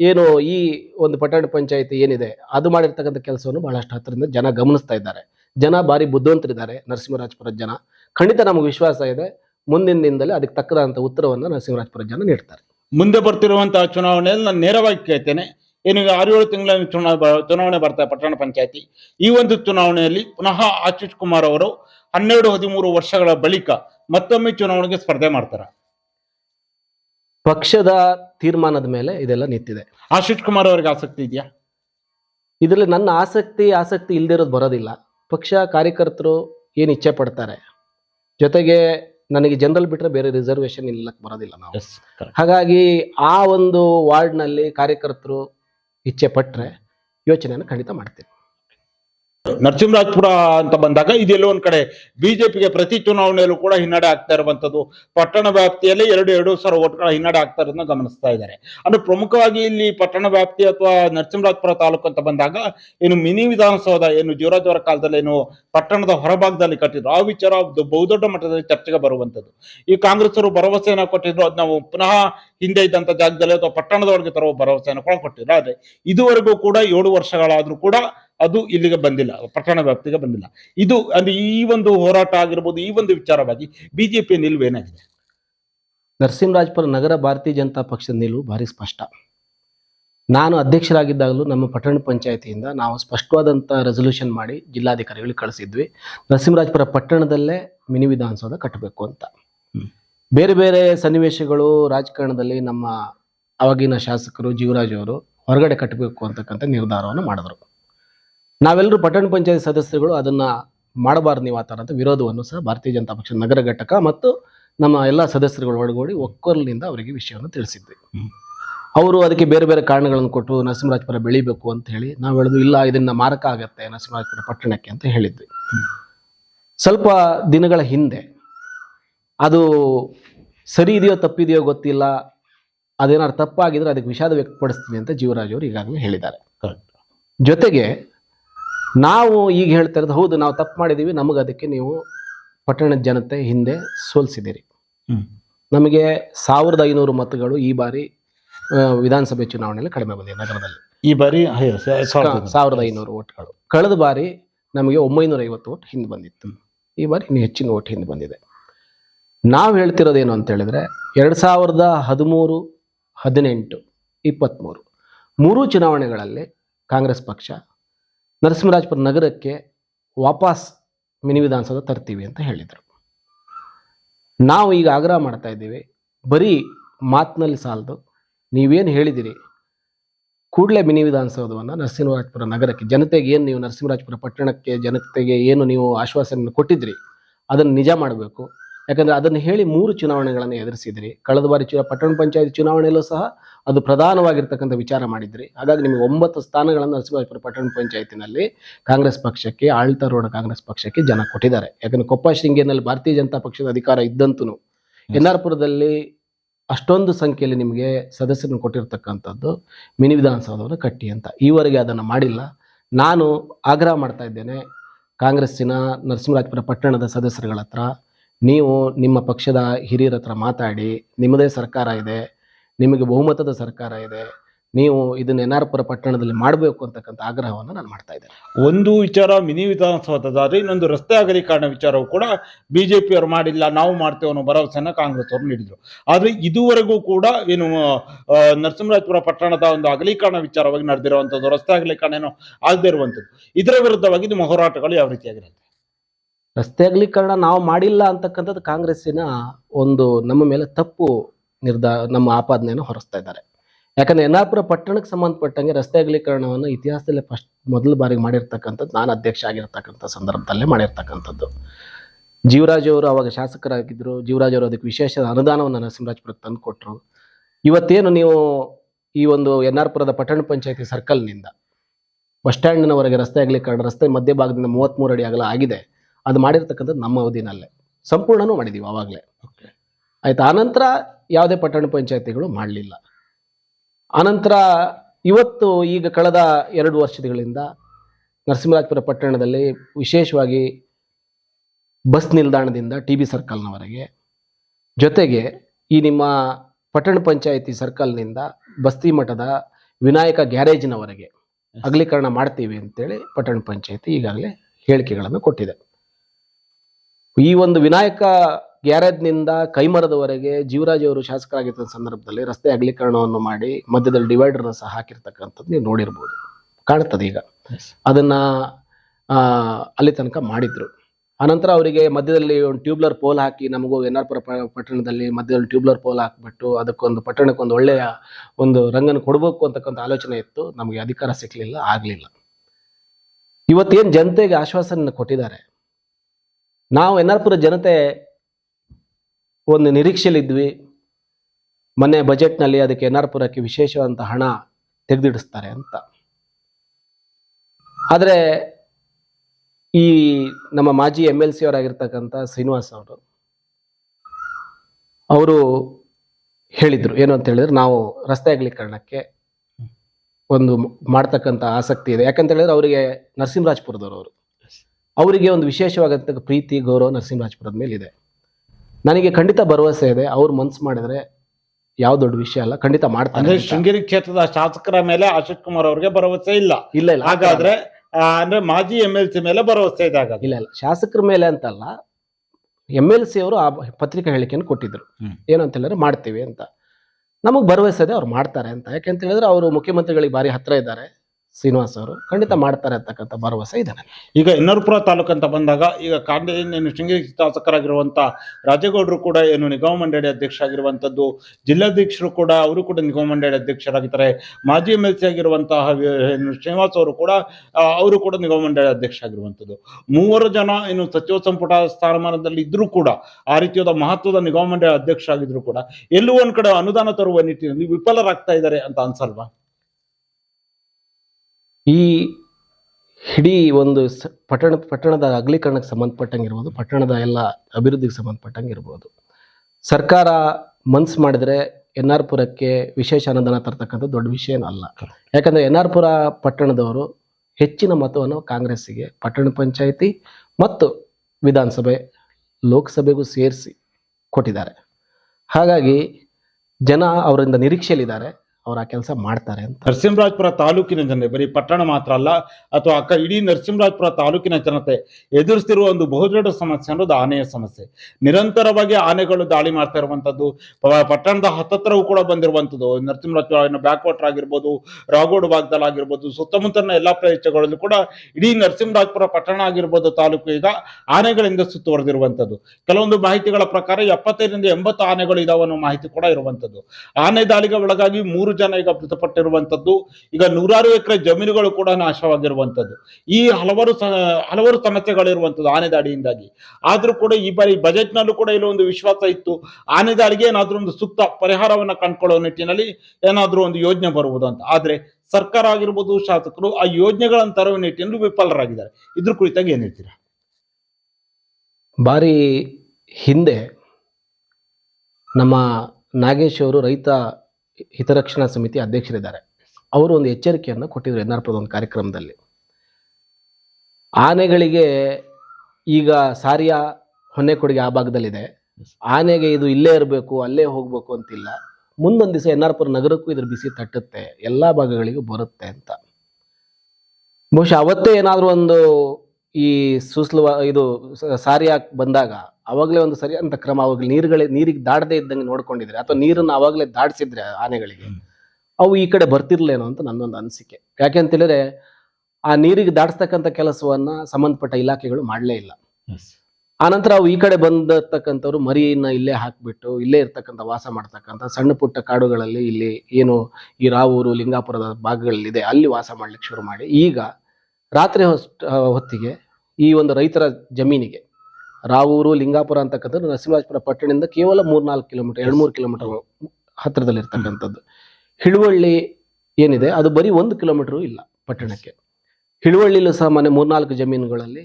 ಏನು ಈ ಒಂದು ಪಟ್ಟಣ ಪಂಚಾಯತಿ ಏನಿದೆ, ಅದು ಮಾಡಿರ್ತಕ್ಕಂಥ ಕೆಲಸವನ್ನು ಬಹಳಷ್ಟು ಹತ್ತಿರದಿಂದ ಜನ ಗಮನಿಸ್ತಾ ಇದ್ದಾರೆ. ಜನ ಭಾರಿ ಬುದ್ಧಿವಂತರಿದ್ದಾರೆ ನರಸಿಂಹರಾಜಪುರ ಜನ. ಖಂಡಿತ ನಮಗೆ ವಿಶ್ವಾಸ ಇದೆ, ಮುಂದಿನ ದಿನದಲ್ಲಿ ಅದಕ್ಕೆ ತಕ್ಕದಂತ ಉತ್ತರವನ್ನು ನರಸಿಂಹರಾಜಪುರ ಜನ ನೀಡ್ತಾರೆ. ಮುಂದೆ ಬರ್ತಿರುವಂತಹ ಚುನಾವಣೆಯಲ್ಲಿ ನಾನು ನೇರವಾಗಿ ಕೇಳ್ತೇನೆ ಏನು ಆರು ಏಳು ತಿಂಗಳ ಚುನಾವಣೆ ಬರ್ತಾ ಪಟ್ಟಣ ಪಂಚಾಯತಿ. ಈ ಒಂದು ಚುನಾವಣೆಯಲ್ಲಿ ಪುನಃ ಆಶೀಶ್ ಕುಮಾರ್ ಅವರು ಹನ್ನೆರಡು ಹದಿಮೂರು ವರ್ಷಗಳ ಬಳಿಕ ಮತ್ತೊಮ್ಮೆ ಚುನಾವಣೆಗೆ ಸ್ಪರ್ಧೆ ಮಾಡ್ತಾರೆ. ಪಕ್ಷದ ತೀರ್ಮಾನದ ಮೇಲೆ ಇದೆಲ್ಲ ನಿಂತಿದೆ. ಆಶೀಶ್ ಕುಮಾರ್ ಅವರಿಗೆ ಆಸಕ್ತಿ ಇದೆಯಾ? ಇದರಲ್ಲಿ ನನ್ನ ಆಸಕ್ತಿ ಆಸಕ್ತಿ ಇಲ್ದಿರೋದು ಬರೋದಿಲ್ಲ. ಪಕ್ಷ ಕಾರ್ಯಕರ್ತರು ಏನು ಇಚ್ಛೆ ಪಡ್ತಾರೆ? ಜೊತೆಗೆ ನನಗೆ ಜನರಲ್ ಬಿಟ್ಟರೆ ಬೇರೆ ರಿಸರ್ವೇಶನ್ ಇಲ್ಲಕ್ಕೆ ಬರೋದಿಲ್ಲ ನಾವು. ಹಾಗಾಗಿ ಆ ಒಂದು ವಾರ್ಡ್ನಲ್ಲಿ ಕಾರ್ಯಕರ್ತರು ಇಚ್ಛೆ ಪಟ್ಟರೆ ಯೋಚನೆಯನ್ನು ಖಂಡಿತ ಮಾಡ್ತೀನಿ. ನರಸಿಂಹರಾಜಪುರ ಅಂತ ಬಂದಾಗ ಇದೆಲ್ಲೋ ಒಂದ್ ಕಡೆ ಬಿಜೆಪಿಗೆ ಪ್ರತಿ ಚುನಾವಣೆಯಲ್ಲೂ ಕೂಡ ಹಿನ್ನಡೆ ಆಗ್ತಾ ಇರುವಂತದ್ದು ಪಟ್ಟಣ ವ್ಯಾಪ್ತಿಯಲ್ಲಿ ಎರಡು ಎರಡು ಸಾವಿರ ಓಟ್ಗಳ ಹಿನ್ನಡೆ ಆಗ್ತಾ ಇರೋದನ್ನ ಗಮನಿಸ್ತಾ ಇದ್ದಾರೆ. ಅಂದ್ರೆ ಪ್ರಮುಖವಾಗಿ ಇಲ್ಲಿ ಪಟ್ಟಣ ವ್ಯಾಪ್ತಿ ಅಥವಾ ನರಸಿಂಹರಾಜ್ಪುರ ತಾಲೂಕು ಅಂತ ಬಂದಾಗ ಏನು ಮಿನಿ ವಿಧಾನಸೌಧ, ಏನು ಜೀವರಾಜವರ ಕಾಲದಲ್ಲಿ ಏನು ಪಟ್ಟಣದ ಹೊರಭಾಗದಲ್ಲಿ ಕಟ್ಟಿದ್ರು. ಆ ವಿಚಾರ ಬಹುದೊಡ್ಡ ಮಟ್ಟದಲ್ಲಿ ಚರ್ಚೆಗೆ ಬರುವಂತದ್ದು ಈ ಕಾಂಗ್ರೆಸ್ಸರು ಭರವಸೆಯನ್ನ ಕೊಟ್ಟಿದ್ರು, ಅದ್ ನಾವು ಪುನಃ ಹಿಂದೆ ಇದ್ದಂತ ಜಾಗದಲ್ಲಿ ಅಥವಾ ಪಟ್ಟಣದೊಳಗೆ ತರುವ ಭರವಸೆಯನ್ನು ಕೂಡ ಕೊಟ್ಟಿದ್ರು. ಆದ್ರೆ ಇದುವರೆಗೂ ಕೂಡ ಏಳು ವರ್ಷಗಳಾದ್ರೂ ಕೂಡ ಅದು ಇಲ್ಲಿಗೆ ಬಂದಿಲ್ಲ ಪಟ್ಟಣ ವ್ಯಾಪ್ತಿಗೆ ಬಂದಿಲ್ಲ. ಇದು ಅಂದ್ರೆ ಈ ಒಂದು ಹೋರಾಟ ಆಗಿರ್ಬೋದು ಈ ಒಂದು ವಿಚಾರವಾಗಿ ಬಿಜೆಪಿ ನಿಲುವೇನಾಗಿದೆ ನರಸಿಂಹರಾಜಪುರ ನಗರ ಭಾರತೀಯ ಜನತಾ ಪಕ್ಷದ ನಿಲುವು ಭಾರಿ ಸ್ಪಷ್ಟ. ನಾನು ಅಧ್ಯಕ್ಷರಾಗಿದ್ದಾಗಲೂ ನಮ್ಮ ಪಟ್ಟಣ ಪಂಚಾಯತಿಯಿಂದ ನಾವು ಸ್ಪಷ್ಟವಾದಂಥ ರೆಸೊಲ್ಯೂಷನ್ ಮಾಡಿ ಜಿಲ್ಲಾಧಿಕಾರಿಗಳಿಗೆ ಕಳಿಸಿದ್ವಿ. ನರಸಿಂಹರಾಜಪುರ ಪಟ್ಟಣದಲ್ಲೇ ಮಿನಿ ವಿಧಾನಸೌಧ ಕಟ್ಟಬೇಕು ಅಂತ. ಬೇರೆ ಬೇರೆ ಸನ್ನಿವೇಶಗಳು ರಾಜಕಾರಣದಲ್ಲಿ ನಮ್ಮ ಅವಾಗಿನ ಶಾಸಕರು ಜೀವರಾಜ್ ಅವರು ಹೊರಗಡೆ ಕಟ್ಟಬೇಕು ಅಂತಕ್ಕಂಥ ನಿರ್ಧಾರವನ್ನು ಮಾಡಿದ್ರು. ನಾವೆಲ್ಲರೂ ಪಟ್ಟಣ ಪಂಚಾಯತ್ ಸದಸ್ಯರುಗಳು ಅದನ್ನ ಮಾಡಬಾರ್ದು ನೀವು ಆ ಥರ ಅಂತ ವಿರೋಧವನ್ನು ಸಹ ಭಾರತೀಯ ಜನತಾ ಪಕ್ಷದ ನಗರ ಘಟಕ ಮತ್ತು ನಮ್ಮ ಎಲ್ಲ ಸದಸ್ಯರುಗಳು ಒಳಗೂಡಿ ಒಕ್ಕೊರ್ಲಿನಿಂದ ಅವರಿಗೆ ವಿಷಯವನ್ನು ತಿಳಿಸಿದ್ವಿ. ಅವರು ಅದಕ್ಕೆ ಬೇರೆ ಬೇರೆ ಕಾರಣಗಳನ್ನು ಕೊಟ್ಟು ನರಸಿಂಹರಾಜಪುರ ಬೆಳಿಬೇಕು ಅಂತ ಹೇಳಿ ನಾವು ಹೇಳುದು ಇಲ್ಲ ಇದನ್ನ ಮಾರಕ ಆಗತ್ತೆ ನರಸಿಂಹರಾಜಪುರ ಪಟ್ಟಣಕ್ಕೆ ಅಂತ ಹೇಳಿದ್ವಿ. ಸ್ವಲ್ಪ ದಿನಗಳ ಹಿಂದೆ ಅದು ಸರಿ ಇದೆಯೋ ತಪ್ಪಿದೆಯೋ ಗೊತ್ತಿಲ್ಲ ಅದೇನಾದ್ರು ತಪ್ಪಾಗಿದ್ರೆ ಅದಕ್ಕೆ ವಿಷಾದ ವ್ಯಕ್ತಪಡಿಸ್ತೀನಿ ಅಂತ ಜೀವರಾಜ್ ಅವರು ಈಗಾಗಲೇ ಹೇಳಿದ್ದಾರೆ. ಜೊತೆಗೆ ನಾವು ಈಗ ಹೇಳ್ತಾ ಇರೋದು ಹೌದು ನಾವು ತಪ್ಪು ಮಾಡಿದೀವಿ ನಮಗೆ ಅದಕ್ಕೆ ನೀವು ಪಟ್ಟಣದ ಜನತೆ ಹಿಂದೆ ಸೋಲಿಸಿದ್ದೀರಿ. ನಮಗೆ ಸಾವಿರದ ಐನೂರು ಮತಗಳು ಈ ಬಾರಿ ವಿಧಾನಸಭೆ ಚುನಾವಣೆಯಲ್ಲಿ ಕಡಿಮೆ ಬಂದಿದೆ ನಗರದಲ್ಲಿ. ಈ ಬಾರಿ ಸಾವಿರದ ಐನೂರು. ಓಟ್ಗಳು. ಕಳೆದ ಬಾರಿ ನಮಗೆ ಒಂಬೈನೂರ ಐವತ್ತು ಓಟ್ ಹಿಂದೆ ಬಂದಿತ್ತು. ಈ ಬಾರಿ ಇನ್ನು ಹೆಚ್ಚಿನ ಓಟ್ ಹಿಂದೆ ಬಂದಿದೆ. ನಾವು ಹೇಳ್ತಿರೋದೇನು ಅಂತ ಹೇಳಿದ್ರೆ ಎರಡು ಸಾವಿರದ ಹದಿಮೂರು ಹದಿನೆಂಟು ಇಪ್ಪತ್ತ್ಮೂರು ಮೂರು ಚುನಾವಣೆಗಳಲ್ಲಿ ಕಾಂಗ್ರೆಸ್ ಪಕ್ಷ ನರಸಿಂಹರಾಜಪುರ ನಗರಕ್ಕೆ ವಾಪಸ್ ಮಿನಿ ವಿಧಾನಸೌಧ ತರ್ತೀವಿ ಅಂತ ಹೇಳಿದರು. ನಾವು ಈಗ ಆಗ್ರಹ ಮಾಡ್ತಾ ಇದ್ದೀವಿ, ಬರೀ ಮಾತಿನಲ್ಲಿ ಸಾಲದು. ನೀವೇನು ಹೇಳಿದಿರಿ? ಕೂಡಲೇ ಮಿನಿ ವಿಧಾನಸೌಧವನ್ನು ನರಸಿಂಹರಾಜಪುರ ನಗರಕ್ಕೆ, ಜನತೆಗೆ ಏನು ನೀವು ನರಸಿಂಹರಾಜಪುರ ಪಟ್ಟಣಕ್ಕೆ, ಜನತೆಗೆ ಏನು ನೀವು ಆಶ್ವಾಸನೆಯನ್ನು ಕೊಟ್ಟಿದ್ರಿ, ಅದನ್ನು ನಿಜ ಮಾಡಬೇಕು. ಯಾಕಂದ್ರೆ ಅದನ್ನು ಹೇಳಿ ಮೂರು ಚುನಾವಣೆಗಳನ್ನು ಎದುರಿಸಿದ್ರಿ. ಕಳೆದ ಬಾರಿ ಚು ಪಟ್ಟಣ ಪಂಚಾಯತ್ ಚುನಾವಣೆಯಲ್ಲೂ ಸಹ ಅದು ಪ್ರಧಾನವಾಗಿರ್ತಕ್ಕಂಥ ವಿಚಾರ ಮಾಡಿದ್ರಿ. ಹಾಗಾಗಿ ನಿಮಗೆ ಒಂಬತ್ತು ಸ್ಥಾನಗಳನ್ನು ನರಸಿಂಹರಾಜಪುರ ಪಟ್ಟಣ ಪಂಚಾಯತಿನಲ್ಲಿ ಕಾಂಗ್ರೆಸ್ ಪಕ್ಷಕ್ಕೆ ಆಳ್ತಾ ರೋಡ್ ಕಾಂಗ್ರೆಸ್ ಪಕ್ಷಕ್ಕೆ ಜನ ಕೊಟ್ಟಿದ್ದಾರೆ. ಯಾಕಂದ್ರೆ ಕೊಪ್ಪ ಶೃಂಗೇರಿನಲ್ಲಿ ಭಾರತೀಯ ಜನತಾ ಪಕ್ಷದ ಅಧಿಕಾರ ಇದ್ದಂತೂ ಎನ್ ಆರ್ ಪುರದಲ್ಲಿ ಅಷ್ಟೊಂದು ಸಂಖ್ಯೆಯಲ್ಲಿ ನಿಮಗೆ ಸದಸ್ಯರನ್ನು ಕೊಟ್ಟಿರ್ತಕ್ಕಂಥದ್ದು ಮಿನಿ ವಿಧಾನಸೌಧವನ್ನು ಕಟ್ಟಿ ಅಂತ. ಈವರೆಗೆ ಅದನ್ನು ಮಾಡಿಲ್ಲ. ನಾನು ಆಗ್ರಹ ಮಾಡ್ತಾ ಇದ್ದೇನೆ ಕಾಂಗ್ರೆಸ್ಸಿನ ನರಸಿಂಹರಾಜಪುರ ಪಟ್ಟಣದ ಸದಸ್ಯರುಗಳ ಹತ್ರ ನೀವು ನಿಮ್ಮ ಪಕ್ಷದ ಹಿರಿಯರ ಹತ್ರ ಮಾತಾಡಿ, ನಿಮ್ಮದೇ ಸರ್ಕಾರ ಇದೆ, ನಿಮಗೆ ಬಹುಮತದ ಸರ್ಕಾರ ಇದೆ, ನೀವು ಇದನ್ನ ಎನ್ ಆರ್ ಪುರ ಪಟ್ಟಣದಲ್ಲಿ ಮಾಡಬೇಕು ಅಂತಕ್ಕಂಥ ಆಗ್ರಹವನ್ನು ನಾನು ಮಾಡ್ತಾ ಇದ್ದೇನೆ. ಒಂದು ವಿಚಾರ ಮಿನಿ ವಿಧಾನಸೌಧದಾದ್ರೆ ಇನ್ನೊಂದು ರಸ್ತೆ ಅಗಲೀಕರಣ ವಿಚಾರವು ಕೂಡ ಬಿಜೆಪಿ ಅವರು ಮಾಡಿಲ್ಲ, ನಾವು ಮಾಡ್ತೇವೆ ಅನ್ನೋ ಭರವಸೆಯನ್ನು ಕಾಂಗ್ರೆಸ್ ಅವರು ನೀಡಿದ್ರು. ಆದ್ರೆ ಇದುವರೆಗೂ ಕೂಡ ಏನು ನರಸಿಂಹರಾಜಪುರ ಪಟ್ಟಣದ ಒಂದು ಅಗಲೀಕರಣ ವಿಚಾರವಾಗಿ ನಡೆದಿರುವಂಥದ್ದು, ರಸ್ತೆ ಅಗಲೀಕರಣ ಏನೋ ಆಗದೇ ಇರುವಂಥದ್ದು, ಇದರ ವಿರುದ್ಧವಾಗಿ ನಿಮ್ಮ ಹೋರಾಟಗಳು ಯಾವ ರೀತಿಯಾಗಿರುತ್ತೆ? ರಸ್ತೆ ಅಗಲೀಕರಣ ನಾವು ಮಾಡಿಲ್ಲ ಅಂತಕ್ಕಂಥದ್ದು ಕಾಂಗ್ರೆಸ್ಸಿನ ಒಂದು ನಮ್ಮ ಮೇಲೆ ತಪ್ಪು ನಿರ್ಧಾರ, ನಮ್ಮ ಆಪಾದನೆಯನ್ನು ಹೊರಿಸ್ತಾ ಇದ್ದಾರೆ. ಯಾಕಂದ್ರೆ ಯನ್ನಾಪುರ ಪಟ್ಟಣಕ್ಕೆ ಸಂಬಂಧಪಟ್ಟಂಗೆ ರಸ್ತೆ ಅಗಲೀಕರಣವನ್ನು ಇತಿಹಾಸದಲ್ಲೇ ಫಸ್ಟ್ ಮೊದಲ ಬಾರಿಗೆ ಮಾಡಿರ್ತಕ್ಕಂಥದ್ದು, ನಾನು ಅಧ್ಯಕ್ಷ ಆಗಿರ್ತಕ್ಕಂಥ ಸಂದರ್ಭದಲ್ಲೇ ಮಾಡಿರ್ತಕ್ಕಂಥದ್ದು. ಜೀವರಾಜ್ ಅವರು ಅವಾಗ ಶಾಸಕರಾಗಿದ್ದರು ಜೀವರಾಜ್ ಅವರು ಅದಕ್ಕೆ ವಿಶೇಷ ಅನುದಾನವನ್ನು ನರಸಿಂಹರಾಜ್ಪುರಕ್ಕೆ ತಂದು ಕೊಟ್ಟರು ಇವತ್ತೇನು ನೀವು ಈ ಒಂದು ಎನ್ ಪಟ್ಟಣ ಪಂಚಾಯತಿ ಸರ್ಕಲ್ನಿಂದ ಬಸ್ ಸ್ಟ್ಯಾಂಡ್ನವರೆಗೆ ರಸ್ತೆ ಅಗಲೀಕರಣ, ರಸ್ತೆ ಮಧ್ಯಭಾಗದಿಂದ ಮೂವತ್ತ್ಮೂರು ಅಡಿ ಅಗಲ ಆಗಿದೆ. ಅದು ಮಾಡಿರ್ತಕ್ಕಂಥದ್ದು ನಮ್ಮ ಅವಧಿನಲ್ಲೇ. ಸಂಪೂರ್ಣನೂ ಮಾಡಿದ್ದೀವಿ ಆವಾಗಲೇ. ಆಯ್ತು? ಆನಂತರ ಯಾವುದೇ ಪಟ್ಟಣ ಪಂಚಾಯತಿಗಳು ಮಾಡಲಿಲ್ಲ. ಆನಂತರ ಇವತ್ತು ಈಗ ಕಳೆದ ಎರಡು ವರ್ಷಗಳಿಂದ ನರಸಿಂಹರಾಜಪುರ ಪಟ್ಟಣದಲ್ಲಿ ವಿಶೇಷವಾಗಿ ಬಸ್ ನಿಲ್ದಾಣದಿಂದ ಟಿ ಬಿ ಸರ್ಕಲ್ನವರೆಗೆ ಜೊತೆಗೆ ಈ ನಿಮ್ಮ ಪಟ್ಟಣ ಪಂಚಾಯಿತಿ ಸರ್ಕಲ್ನಿಂದ ಬಸ್ತಿ ಮಠದ ವಿನಾಯಕ ಗ್ಯಾರೇಜ್ನವರೆಗೆ ಅಗಲೀಕರಣ ಮಾಡ್ತೀವಿ ಅಂತೇಳಿ ಪಟ್ಟಣ ಪಂಚಾಯಿತಿ ಈಗಾಗಲೇ ಹೇಳಿಕೆಗಳನ್ನು ಕೊಟ್ಟಿದೆ. ಈ ಒಂದು ವಿನಾಯಕ ಗ್ಯಾರೇಜ್ನಿಂದ ಕೈಮರದವರೆಗೆ ಜೀವರಾಜ್ ಅವರು ಶಾಸಕರಾಗಿದ್ದ ಸಂದರ್ಭದಲ್ಲಿ ರಸ್ತೆ ಅಗಲೀಕರಣವನ್ನು ಮಾಡಿ ಮಧ್ಯದಲ್ಲಿ ಡಿವೈಡರ್ ಸಹ ಹಾಕಿರ್ತಕ್ಕಂಥದ್ದು ನೀವು ನೋಡಿರ್ಬೋದು. ಕಾಣ್ತದೆ ಈಗ. ಅದನ್ನ ಅಲ್ಲಿ ತನಕ ಮಾಡಿದ್ರು. ಆನಂತರ ಅವರಿಗೆ ಮಧ್ಯದಲ್ಲಿ ಒಂದು ಟ್ಯೂಬ್ಲರ್ ಪೋಲ್ ಹಾಕಿ ನಮಗೂ ಎನ್ ಆರ್ ಪುರ ಪಟ್ಟಣದಲ್ಲಿ ಮಧ್ಯದಲ್ಲಿ ಟ್ಯೂಬ್ಲರ್ ಪೋಲ್ ಹಾಕಿಬಿಟ್ಟು ಅದಕ್ಕೊಂದು ಪಟ್ಟಣಕ್ಕೆ ಒಂದು ಒಳ್ಳೆಯ ಒಂದು ರಂಗನ್ನು ಕೊಡಬೇಕು ಅಂತಕ್ಕಂಥ ಆಲೋಚನೆ ಇತ್ತು. ನಮಗೆ ಅಧಿಕಾರ ಸಿಕ್ಕಲಿಲ್ಲ ಆಗಲಿಲ್ಲ. ಇವತ್ತೇನು ಜನತೆಗೆ ಆಶ್ವಾಸನ ಕೊಟ್ಟಿದ್ದಾರೆ? ನಾವು ಎನ್ ಆರ್ ಪುರ ಜನತೆ ಒಂದು ನಿರೀಕ್ಷೆಯಲ್ಲಿದ್ವಿ. ಮೊನ್ನೆ ಬಜೆಟ್ನಲ್ಲಿ ಅದಕ್ಕೆ ಎನ್ ಆರ್ ಪುರಕ್ಕೆ ವಿಶೇಷವಾದಂಥ ಹಣ ತೆಗೆದಿಡಿಸ್ತಾರೆ ಅಂತ. ಆದರೆ ಈ ನಮ್ಮ ಮಾಜಿ ಎಂ ಎಲ್ ಸಿ ಶ್ರೀನಿವಾಸ್ ಅವರು ಅವರು ಹೇಳಿದರು, ಏನು ಅಂತ ಹೇಳಿದ್ರೆ ನಾವು ರಸ್ತೆ ಅಗಲೀಕರಣಕ್ಕೆ ಒಂದು ಮಾಡ್ತಕ್ಕಂಥ ಆಸಕ್ತಿ ಇದೆ. ಯಾಕಂತ ಹೇಳಿದ್ರೆ ಅವರಿಗೆ ನರಸಿಂಹರಾಜಪುರದವರು ಅವರು. ಅವರಿಗೆ ಒಂದು ವಿಶೇಷವಾದಂಥ ಪ್ರೀತಿ ಗೌರವ ನರಸಿಂಹರಾಜಪುರದ ಮೇಲೆ ಇದೆ ನನಗೆ ಖಂಡಿತ ಭರವಸೆ ಇದೆ. ಅವ್ರು ಮನ್ಸು ಮಾಡಿದ್ರೆ ಯಾವ ದೊಡ್ಡ ವಿಷಯ ಅಲ್ಲ ಖಂಡಿತ ಮಾಡ್ತಾರೆ ಅಂದ್ರೆ ಶೃಂಗೇರಿ ಕ್ಷೇತ್ರದ ಶಾಸಕರ ಮೇಲೆ ಅಶೋಕ್ ಕುಮಾರ್ ಅವರಿಗೆ ಭರವಸೆ ಇಲ್ಲ. ಇಲ್ಲ ಇಲ್ಲ. ಹಾಗಾದ್ರೆ ಅಂದ್ರೆ ಮಾಜಿ ಎಂ ಎಲ್ ಸಿ ಮೇಲೆ ಭರವಸೆ ಇದೆ ಇಲ್ಲ ಇಲ್ಲ. ಶಾಸಕರ ಮೇಲೆ ಅಂತಲ್ಲ ಎಂ ಎಲ್ ಸಿ ಅವರು ಆ ಪತ್ರಿಕಾ ಹೇಳಿಕೆಯನ್ನು ಕೊಟ್ಟಿದ್ರು ಅಂತ ಹೇಳಿದ್ರೆ ಮಾಡ್ತೀವಿ ಅಂತ. ನಮಗೆ ಭರವಸೆ ಇದೆ ಅವ್ರು ಮಾಡ್ತಾರೆ ಅಂತ. ಯಾಕೆಂತ ಹೇಳಿದ್ರೆ ಅವರು ಮುಖ್ಯಮಂತ್ರಿಗಳಿಗೆ ಭಾರಿ ಹತ್ರ ಇದ್ದಾರೆ. ಶ್ರೀನಿವಾಸ್ ಅವರು ಖಂಡಿತ ಮಾಡ್ತಾರೆ ಅಂತಕ್ಕಂಥ ಭರವಸೆ ಇದೆ ನನಗೆ. ಈಗ ಇನ್ನರ್ಪುರ ತಾಲೂಕು ಅಂತ ಬಂದಾಗ ಈಗ ಏನು ಶೃಂಗೇರಿ ಶಾಸಕರಾಗಿರುವಂಥ ರಾಜೇಗೌಡರು ಕೂಡ ಏನು ನಿಗಮ ಮಂಡಳಿ ಅಧ್ಯಕ್ಷ ಆಗಿರುವಂತದ್ದು ಜಿಲ್ಲಾಧ್ಯಕ್ಷರು ಕೂಡ ಅವರು ಕೂಡ ನಿಗಮ ಮಂಡಳಿ ಅಧ್ಯಕ್ಷರಾಗಿದ್ದಾರೆ. ಮಾಜಿ ಎಂ ಎಲ್ ಸಿ ಆಗಿರುವಂತಹ ಶ್ರೀನಿವಾಸ್ ಅವರು ಕೂಡ ಅವರು ಕೂಡ ನಿಗಮ ಮಂಡಳಿ ಅಧ್ಯಕ್ಷ ಆಗಿರುವಂತದ್ದು ಮೂವರು ಜನ ಏನು ಸಚಿವ ಸಂಪುಟ ಸ್ಥಾನಮಾನದಲ್ಲಿ ಇದ್ದರೂ ಕೂಡ ಆ ರೀತಿಯಾದ ಮಹತ್ವದ ನಿಗಮ ಮಂಡಳಿ ಅಧ್ಯಕ್ಷ ಆಗಿದ್ರು ಕೂಡ ಎಲ್ಲೂ ಒಂದ್ ಕಡೆ ಅನುದಾನ ತರುವ ನಿಟ್ಟಿನಲ್ಲಿ ವಿಫಲರಾಗ್ತಾ ಇದ್ದಾರೆ ಅಂತ ಅನ್ಸಲ್ವಾ? ಈ ಇಡೀ ಒಂದು ಸ- ಪಟ್ಟಣ, ಪಟ್ಟಣದ ಅಗಲೀಕರಣಕ್ಕೆ ಸಂಬಂಧಪಟ್ಟಂಗಿರ್ಬೋದು, ಪಟ್ಟಣದ ಎಲ್ಲ ಅಭಿವೃದ್ಧಿಗೆ ಸಂಬಂಧಪಟ್ಟಂಗಿರ್ಬೋದು. ಸರ್ಕಾರ ಮನ್ಸು ಮಾಡಿದರೆ ಎನ್ ಆರ್ ಪುರಕ್ಕೆ ವಿಶೇಷ ಅನುದಾನ ತರ್ತಕ್ಕಂಥ ದೊಡ್ಡ ವಿಷಯ ಅಲ್ಲ ಯಾಕಂದರೆ ಎನ್ ಆರ್ ಪುರ ಪಟ್ಟಣದವರು ಹೆಚ್ಚಿನ ಮತವನ್ನು ಕಾಂಗ್ರೆಸ್ಸಿಗೆ, ಪಟ್ಟಣ ಪಂಚಾಯಿತಿ ಮತ್ತು ವಿಧಾನಸಭೆ, ಲೋಕಸಭೆಗೂ ಸೇರಿಸಿ ಕೊಟ್ಟಿದ್ದಾರೆ. ಹಾಗಾಗಿ ಜನ ಅವರಿಂದ ನಿರೀಕ್ಷೆಯಲ್ಲಿದ್ದಾರೆ. ಅವ್ರು ಆ ಕೆಲಸ ಮಾಡ್ತಾರೆ ಅಂತ. ನರಸಿಂಹರಾಜಪುರ ತಾಲೂಕಿನ ಜನತೆ, ಬರೀ ಪಟ್ಟಣ ಮಾತ್ರ ಅಲ್ಲ, ಅಥವಾ ಅಕ್ಕ ಇಡೀ ನರಸಿಂಹರಾಜಪುರ ತಾಲೂಕಿನ ಜನತೆ ಎದುರಿಸ್ತಿರುವ ಒಂದು ಬಹುದೊಡ್ಡ ಸಮಸ್ಯೆ ಅನ್ನೋದು ಆನೆಯ ಸಮಸ್ಯೆ. ನಿರಂತರವಾಗಿ ಆನೆಗಳು ದಾಳಿ ಮಾಡ್ತಾ ಇರುವಂತದ್ದು ಪಟ್ಟಣದ ಹತ್ತತ್ರವೂ ಕೂಡ ಬಂದಿರುವಂತದ್ದು, ನರಸಿಂಹರಾಜಪುರ ಬ್ಯಾಕ್ ವಾಟರ್ ಆಗಿರ್ಬೋದು, ರಾಗೋಡ್ ಭಾಗದಲ್ಲಿ ಆಗಿರ್ಬೋದು, ಸುತ್ತಮುತ್ತಲಿನ ಎಲ್ಲಾ ಪ್ರದೇಶಗಳಲ್ಲೂ ಕೂಡ ಇಡೀ ನರಸಿಂಹರಾಜಪುರ ಪಟ್ಟಣ ಆಗಿರ್ಬೋದು ತಾಲೂಕು ಈಗ ಆನೆಗಳಿಂದ ಸುತ್ತುವರೆದಿರುವಂತದ್ದು. ಕೆಲವೊಂದು ಮಾಹಿತಿಗಳ ಪ್ರಕಾರ ಎಪ್ಪತ್ತೈದರಿಂದ ಎಂಬತ್ತು ಆನೆಗಳು ಇದಾವ ಅನ್ನೋ ಮಾಹಿತಿ ಕೂಡ ಇರುವಂತದ್ದು. ಆನೆ ದಾಳಿಗೆ ಒಳಗಾಗಿ ಮೂರು ಜನ ಈಗ ಮೃತಪಟ್ಟಿರುವಂತದ್ದು ಈಗ ನೂರಾರು ಎಕರೆ ಜಮೀನುಗಳು ಕೂಡ ನಾಶವಾಗಿರುವಂತದ್ದು ಈ ಹಲವಾರು ಹಲವಾರು ಸಮಸ್ಯೆಗಳಿರುವಂಥದ್ದು ಆನೆ ದಾಳಿಯಿಂದಾಗಿ. ಆದ್ರೂ ಕೂಡ ಈ ಬಾರಿ ಬಜೆಟ್ ನಲ್ಲೂ ಕೂಡ ಇಲ್ಲಿ ಒಂದು ವಿಶ್ವಾಸ ಇತ್ತು. ಆನೆ ದಾಳಿಗೆ ಏನಾದ್ರೂ ಒಂದು ಸೂಕ್ತ ಪರಿಹಾರವನ್ನ ಕಂಡುಕೊಳ್ಳುವ ನಿಟ್ಟಿನಲ್ಲಿ ಏನಾದರೂ ಒಂದು ಯೋಜನೆ ಬರುವುದು ಅಂತ. ಆದ್ರೆ ಸರ್ಕಾರ ಆಗಿರ್ಬೋದು ಶಾಸಕರು ಆ ಯೋಜನೆಗಳನ್ನು ತರುವ ನಿಟ್ಟಿನಲ್ಲಿ ವಿಫಲರಾಗಿದ್ದಾರೆ. ಇದ್ರ ಕುರಿತಾಗಿ ಏನು ಹೇಳ್ತೀರಾ? ಬಾರಿ ಹಿಂದೆ ನಮ್ಮ ನಾಗೇಶ್ ಅವರು ರೈತ ಹಿತರಕ್ಷಣಾ ಸಮಿತಿ ಅಧ್ಯಕ್ಷರಿದ್ದಾರೆ. ಅವರು ಒಂದು ಎಚ್ಚರಿಕೆಯನ್ನು ಕೊಟ್ಟಿದ್ರು ಎನ್ ಒಂದು ಕಾರ್ಯಕ್ರಮದಲ್ಲಿ. ಆನೆಗಳಿಗೆ ಈಗ ಸಾರಿಯ ಹೊನ್ನೆಕೊಡಿಗೆ ಆ ಭಾಗದಲ್ಲಿದೆ. ಆನೆಗೆ ಇದು ಇಲ್ಲೇ ಇರಬೇಕು, ಅಲ್ಲೇ ಹೋಗಬೇಕು ಅಂತಿಲ್ಲ. ಮುಂದೊಂದು ದಿವಸ ಎನ್ ಆರ್ ನಗರಕ್ಕೂ ಇದ್ರ ಬಿಸಿ ತಟ್ಟುತ್ತೆ, ಎಲ್ಲ ಭಾಗಗಳಿಗೂ ಬರುತ್ತೆ ಅಂತ. ಬಹುಶಃ ಅವತ್ತೇ ಏನಾದರೂ ಒಂದು ಈ ಸುಸ್ಲುವ ಇದು ಸಾರಿ ಸಾರಿಯಾಕ್ ಬಂದಾಗ ಅವಾಗಲೇ ಒಂದು ಸರಿಯಾದಂಥ ಕ್ರಮ ಅವಾಗ ನೀರುಗಳೇ ನೀರಿಗೆ ದಾಡದೇ ಇದ್ದಂಗೆ ನೋಡ್ಕೊಂಡಿದ್ರೆ ಅಥವಾ ನೀರನ್ನು ಅವಾಗಲೇ ದಾಡಿಸಿದ್ರೆ ಆನೆಗಳಿಗೆ ಅವು ಈ ಕಡೆ ಬರ್ತಿರ್ಲೇನೋ ಅಂತ ನನ್ನೊಂದು ಅನಿಸಿಕೆ. ಯಾಕೆ ಅಂತ ಹೇಳಿದ್ರೆ ಆ ನೀರಿಗೆ ದಾಟಿಸ್ತಕ್ಕಂಥ ಕೆಲಸವನ್ನ ಸಂಬಂಧಪಟ್ಟ ಇಲಾಖೆಗಳು ಮಾಡಲೇ ಇಲ್ಲ. ಆನಂತರ ಅವು ಈ ಕಡೆ ಬಂದತಕ್ಕಂಥವ್ರು ಮರಿಯನ್ನ ಇಲ್ಲೇ ಹಾಕ್ಬಿಟ್ಟು ಇಲ್ಲೇ ಇರ್ತಕ್ಕಂಥ ವಾಸ ಮಾಡ್ತಕ್ಕಂಥ ಸಣ್ಣ ಪುಟ್ಟ ಕಾಡುಗಳಲ್ಲಿ ಇಲ್ಲಿ ಏನು ಈ ರಾವೂರು ಲಿಂಗಾಪುರದ ಭಾಗಗಳಲ್ಲಿದೆ ಅಲ್ಲಿ ವಾಸ ಮಾಡ್ಲಿಕ್ಕೆ ಶುರು ಮಾಡಿ. ಈಗ ರಾತ್ರಿ ಹೊತ್ತಿಗೆ ಈ ಒಂದು ರೈತರ ಜಮೀನಿಗೆ ರಾವೂರು ಲಿಂಗಾಪುರ ಅಂತಕ್ಕಂಥದ್ದು ನರಸಿಂಹರಾಜಪುರ ಪಟ್ಟಣದಿಂದ ಕೇವಲ ಮೂರ್ನಾಲ್ಕು ಕಿಲೋಮೀಟರ್ ಎರಡು ಮೂರು ಕಿಲೋಮೀಟರ್ ಹತ್ತಿರದಲ್ಲಿ ಇರ್ತಕ್ಕಂಥದ್ದು ಹಿಳುವಳ್ಳಿ ಏನಿದೆ ಅದು ಬರೀ ಒಂದು ಕಿಲೋಮೀಟರ್ ಇಲ್ಲ ಪಟ್ಟಣಕ್ಕೆ. ಹಿಳುವಳ್ಳಿಲೂ ಸಹ ಮನೆ ಮೂರ್ನಾಲ್ಕು ಜಮೀನುಗಳಲ್ಲಿ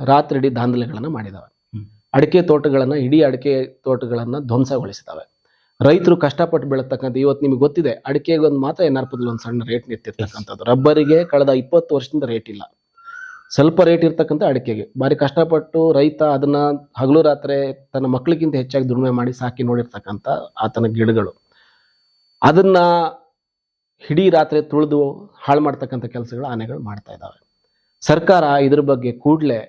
ರಾತ್ರಿ ಇಡೀ ದಾಂಧಲೆಗಳನ್ನು ಮಾಡಿದಾವೆ. ಅಡಿಕೆ ತೋಟಗಳನ್ನು ಇಡೀ ಅಡಿಕೆ ತೋಟಗಳನ್ನು ಧ್ವಂಸಗೊಳಿಸಿದಾವೆ. ರೈತರು ಕಷ್ಟಪಟ್ಟು ಬೆಳತಕ್ಕಂಥ ಇವತ್ತು ನಿಮಗೆ ಗೊತ್ತಿದೆ ಅಡಿಕೆಗೆ ಒಂದು ಮಾತ್ರ ಎನ್ ಒಂದು ಸಣ್ಣ ರೇಟ್ ನಿಂತಿರ್ತಕ್ಕಂಥದ್ದು. ರಬ್ಬರಿಗೆ ಕಳೆದ ಇಪ್ಪತ್ತು ವರ್ಷದಿಂದ ರೇಟ್ ಇಲ್ಲ. ಸ್ವಲ್ಪ ರೇಟ್ ಇರ್ತಕ್ಕಂಥ ಅಡಿಕೆಗೆ. ಭಾರಿ ಕಷ್ಟಪಟ್ಟು ರೈತ ಅದನ್ನ ಹಗಲು ರಾತ್ರಿ ತನ್ನ ಮಕ್ಕಳಿಗಿಂತ ಹೆಚ್ಚಾಗಿ ದುಡಿಮೆ ಮಾಡಿ ಸಾಕಿ ನೋಡಿರ್ತಕ್ಕಂಥ ಆತನ ಗಿಡಗಳು. ಅದನ್ನ ಇಡೀ ರಾತ್ರಿ ತುಳಿದು ಹಾಳು ಮಾಡ್ತಕ್ಕಂಥ ಕೆಲಸಗಳು, ಆನೆಗಳು ಮಾಡ್ತಾ ಇದ್ದಾವೆ ಸರ್ಕಾರ ಇದ್ರ ಬಗ್ಗೆ ಕೂಡಲೇ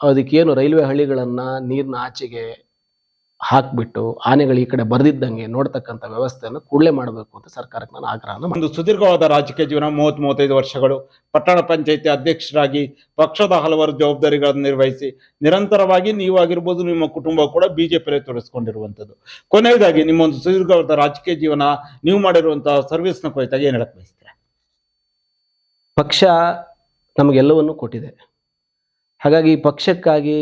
ಅದಕ್ಕೇನು ರೈಲ್ವೆ ಹಳಿಗಳನ್ನ ನೀರಿನ ಆಚೆಗೆ ಹಾಕ್ಬಿಟ್ಟು ಆನೆಗಳು ಈ ಕಡೆ ಬರ್ದಿದ್ದಂಗೆ ನೋಡ್ತಕ್ಕಂಥ ವ್ಯವಸ್ಥೆಯನ್ನು ಕೂಡಲೇ ಮಾಡಬೇಕು ಅಂತ ಸರ್ಕಾರಕ್ಕೆ ನಾನು ಆಗ್ರಹ. ಒಂದು ಸುದೀರ್ಘವಾದ ರಾಜಕೀಯ ಜೀವನ ಮೂವತ್ತ್ ಮೂವತ್ತೈದು ವರ್ಷಗಳು ಪಟ್ಟಣ ಪಂಚಾಯಿತಿ ಅಧ್ಯಕ್ಷರಾಗಿ ಪಕ್ಷದ ಹಲವಾರು ಜವಾಬ್ದಾರಿಗಳನ್ನು ನಿರ್ವಹಿಸಿ ನಿರಂತರವಾಗಿ ನೀವಾಗಿರ್ಬೋದು ನಿಮ್ಮ ಕುಟುಂಬ ಕೂಡ ಬಿಜೆಪಿಯಲ್ಲಿ ತೊಡಗಿಸ್ಕೊಂಡಿರುವಂಥದ್ದು. ಕೊನೆಯದಾಗಿ ನಿಮ್ಮ ಒಂದು ಸುದೀರ್ಘವಾದ ರಾಜಕೀಯ ಜೀವನ ನೀವು ಮಾಡಿರುವಂತಹ ಸರ್ವಿಸ್ನ ಕುರಿತಾಗಿ ಏನು ಹೇಳಕ್ ಬಯಸ್ತೀರಾ? ಪಕ್ಷ ನಮಗೆಲ್ಲವನ್ನೂ ಕೊಟ್ಟಿದೆ. ಹಾಗಾಗಿ ಪಕ್ಷಕ್ಕಾಗಿ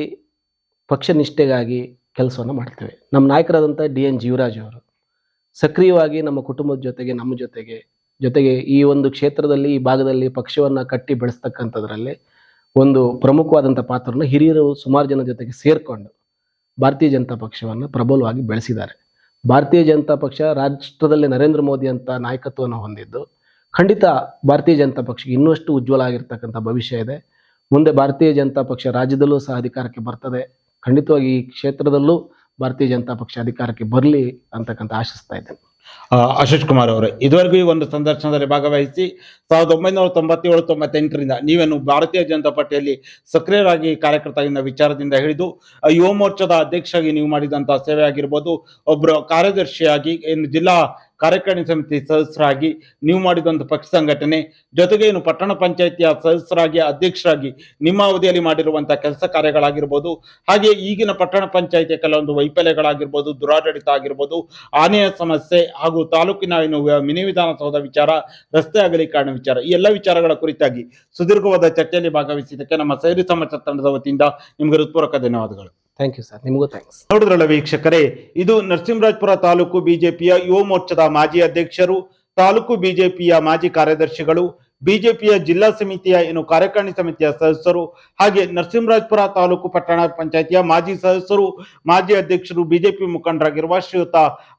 ಪಕ್ಷ ನಿಷ್ಠೆಗಾಗಿ ಕೆಲಸವನ್ನು ಮಾಡ್ತೇವೆ. ನಮ್ಮ ನಾಯಕರಾದಂಥ ಡಿ ಎನ್ ಜೀವರಾಜ್ ಅವರು ಸಕ್ರಿಯವಾಗಿ ನಮ್ಮ ಕುಟುಂಬದ ಜೊತೆಗೆ, ನಮ್ಮ ಜೊತೆಗೆ ಜೊತೆಗೆ ಈ ಒಂದು ಕ್ಷೇತ್ರದಲ್ಲಿ, ಈ ಭಾಗದಲ್ಲಿ ಪಕ್ಷವನ್ನು ಕಟ್ಟಿ ಬೆಳೆಸ್ತಕ್ಕಂಥದ್ರಲ್ಲಿ ಒಂದು ಪ್ರಮುಖವಾದಂಥ ಪಾತ್ರವನ್ನು ಹಿರಿಯರು ಸುಮಾರು ಜನ ಜೊತೆಗೆ ಸೇರಿಕೊಂಡು ಭಾರತೀಯ ಜನತಾ ಪಕ್ಷವನ್ನು ಪ್ರಬಲವಾಗಿ ಬೆಳೆಸಿದ್ದಾರೆ. ಭಾರತೀಯ ಜನತಾ ಪಕ್ಷ ರಾಷ್ಟ್ರದಲ್ಲಿ ನರೇಂದ್ರ ಮೋದಿ ಅಂತ ನಾಯಕತ್ವವನ್ನು ಹೊಂದಿದ್ದು, ಖಂಡಿತ ಭಾರತೀಯ ಜನತಾ ಪಕ್ಷಕ್ಕೆ ಇನ್ನಷ್ಟು ಉಜ್ವಲ ಆಗಿರ್ತಕ್ಕಂಥ ಭವಿಷ್ಯ ಇದೆ. ಮುಂದೆ ಭಾರತೀಯ ಜನತಾ ಪಕ್ಷ ರಾಜ್ಯದಲ್ಲೂ ಸಹ ಅಧಿಕಾರಕ್ಕೆ ಬರ್ತದೆ. ಖಂಡಿತವಾಗಿ ಈ ಕ್ಷೇತ್ರದಲ್ಲೂ ಭಾರತೀಯ ಜನತಾ ಪಕ್ಷ ಅಧಿಕಾರಕ್ಕೆ ಬರಲಿ ಅಂತಕ್ಕಂಥ ಆಶಿಸ್ತಾ ಇದ್ದೇನೆ. ಅಶೋಕ್ ಕುಮಾರ್ ಅವರು, ಇದುವರೆಗೂ ಈ ಒಂದು ಸಂದರ್ಶನದಲ್ಲಿ ಭಾಗವಹಿಸಿ ಸಾವಿರದ ಒಂಬೈನೂರ ತೊಂಬತ್ತೇಳು ತೊಂಬತ್ತೆಂಟರಿಂದ ನೀವೇನು ಭಾರತೀಯ ಜನತಾ ಪಾರ್ಟಿಯಲ್ಲಿ ಸಕ್ರಿಯರಾಗಿ ಕಾರ್ಯಕರ್ತರಿಂದ ವಿಚಾರದಿಂದ ಹಿಡಿದು ಯುವ ಮೋರ್ಚಾದ ಅಧ್ಯಕ್ಷರಾಗಿ ನೀವು ಮಾಡಿದಂತಹ ಸೇವೆ ಆಗಿರ್ಬೋದು ಒಬ್ಬರು ಕಾರ್ಯದರ್ಶಿಯಾಗಿ ಏನು ಜಿಲ್ಲಾ ಕಾರ್ಯಕಾರಿಣಿ ಸಮಿತಿ ಸದಸ್ಯರಾಗಿ ನೀವು ಮಾಡಿದಂಥ ಪಕ್ಷ ಸಂಘಟನೆ, ಜೊತೆಗೆ ಏನು ಪಟ್ಟಣ ಪಂಚಾಯಿತಿಯ ಸದಸ್ಯರಾಗಿ, ಅಧ್ಯಕ್ಷರಾಗಿ ನಿಮ್ಮ ಅವಧಿಯಲ್ಲಿ ಮಾಡಿರುವಂಥ ಕೆಲಸ ಕಾರ್ಯಗಳಾಗಿರ್ಬೋದು, ಹಾಗೆ ಈಗಿನ ಪಟ್ಟಣ ಪಂಚಾಯಿತಿಯ ಕೆಲವೊಂದು ವೈಫಲ್ಯಗಳಾಗಿರ್ಬೋದು, ದುರಾಡಳಿತ ಆಗಿರ್ಬೋದು, ಆನೆಯ ಸಮಸ್ಯೆ ಹಾಗೂ ತಾಲೂಕಿನ ಏನು ಮಿನಿ ವಿಧಾನಸೌಧ ವಿಚಾರ, ರಸ್ತೆ ಅಗಲೀಕರಣ ವಿಚಾರ, ಈ ಎಲ್ಲ ವಿಚಾರಗಳ ಕುರಿತಾಗಿ ಸುದೀರ್ಘವಾದ ಚರ್ಚೆಯಲ್ಲಿ ಭಾಗವಹಿಸಿದ್ದಕ್ಕೆ ನಮ್ಮ ಸೈರಿ ಸಮಾಚಾರ ತಂಡದ ವತಿಯಿಂದ ನಿಮಗೆ ಹೃತ್ಪೂರ್ವಕ ಧನ್ಯವಾದಗಳು. ಥ್ಯಾಂಕ್ ಯು ಸರ್ ನಿಮಗೂ ಥ್ಯಾಂಕ್ಸ್ ನೋಡಿದ್ರಲ್ಲ ವೀಕ್ಷಕರೇ, ಇದು ನರಸಿಂಹರಾಜಪುರ ತಾಲೂಕು ಬಿಜೆಪಿಯ ಯುವ ಮೋರ್ಚಾದ ಮಾಜಿ ಅಧ್ಯಕ್ಷರು, ತಾಲೂಕು ಬಿಜೆಪಿಯ ಮಾಜಿ ಕಾರ್ಯದರ್ಶಿಗಳು, ಬಿಜೆಪಿಯ ಜಿಲ್ಲಾ ಸಮಿತಿಯ ಏನು ಕಾರ್ಯಕಾರಿಣಿ ಸಮಿತಿಯ ಸದಸ್ಯರು, ಹಾಗೆ ನರಸಿಂಹರಾಜಪುರ ತಾಲೂಕು ಪಟ್ಟಣ ಪಂಚಾಯತಿಯ ಮಾಜಿ ಸದಸ್ಯರು, ಮಾಜಿ ಅಧ್ಯಕ್ಷರು, ಬಿಜೆಪಿ ಮುಖಂಡರಾಗಿರುವ ಶ್ರೀಯುತ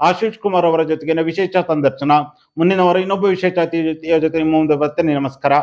ಆಶೀಶ್ ಕುಮಾರ್ ಅವರ ಜೊತೆಗಿನ ವಿಶೇಷ ಸಂದರ್ಶನ. ಮುಂದಿನವರ ಇನ್ನೊಬ್ಬ ವಿಶೇಷ ಅತಿಥಿಯ ಜೊತೆ ನಿಮ್ಮ ಮುಂದೆ ಬರ್ತೇನೆ. ನಮಸ್ಕಾರ.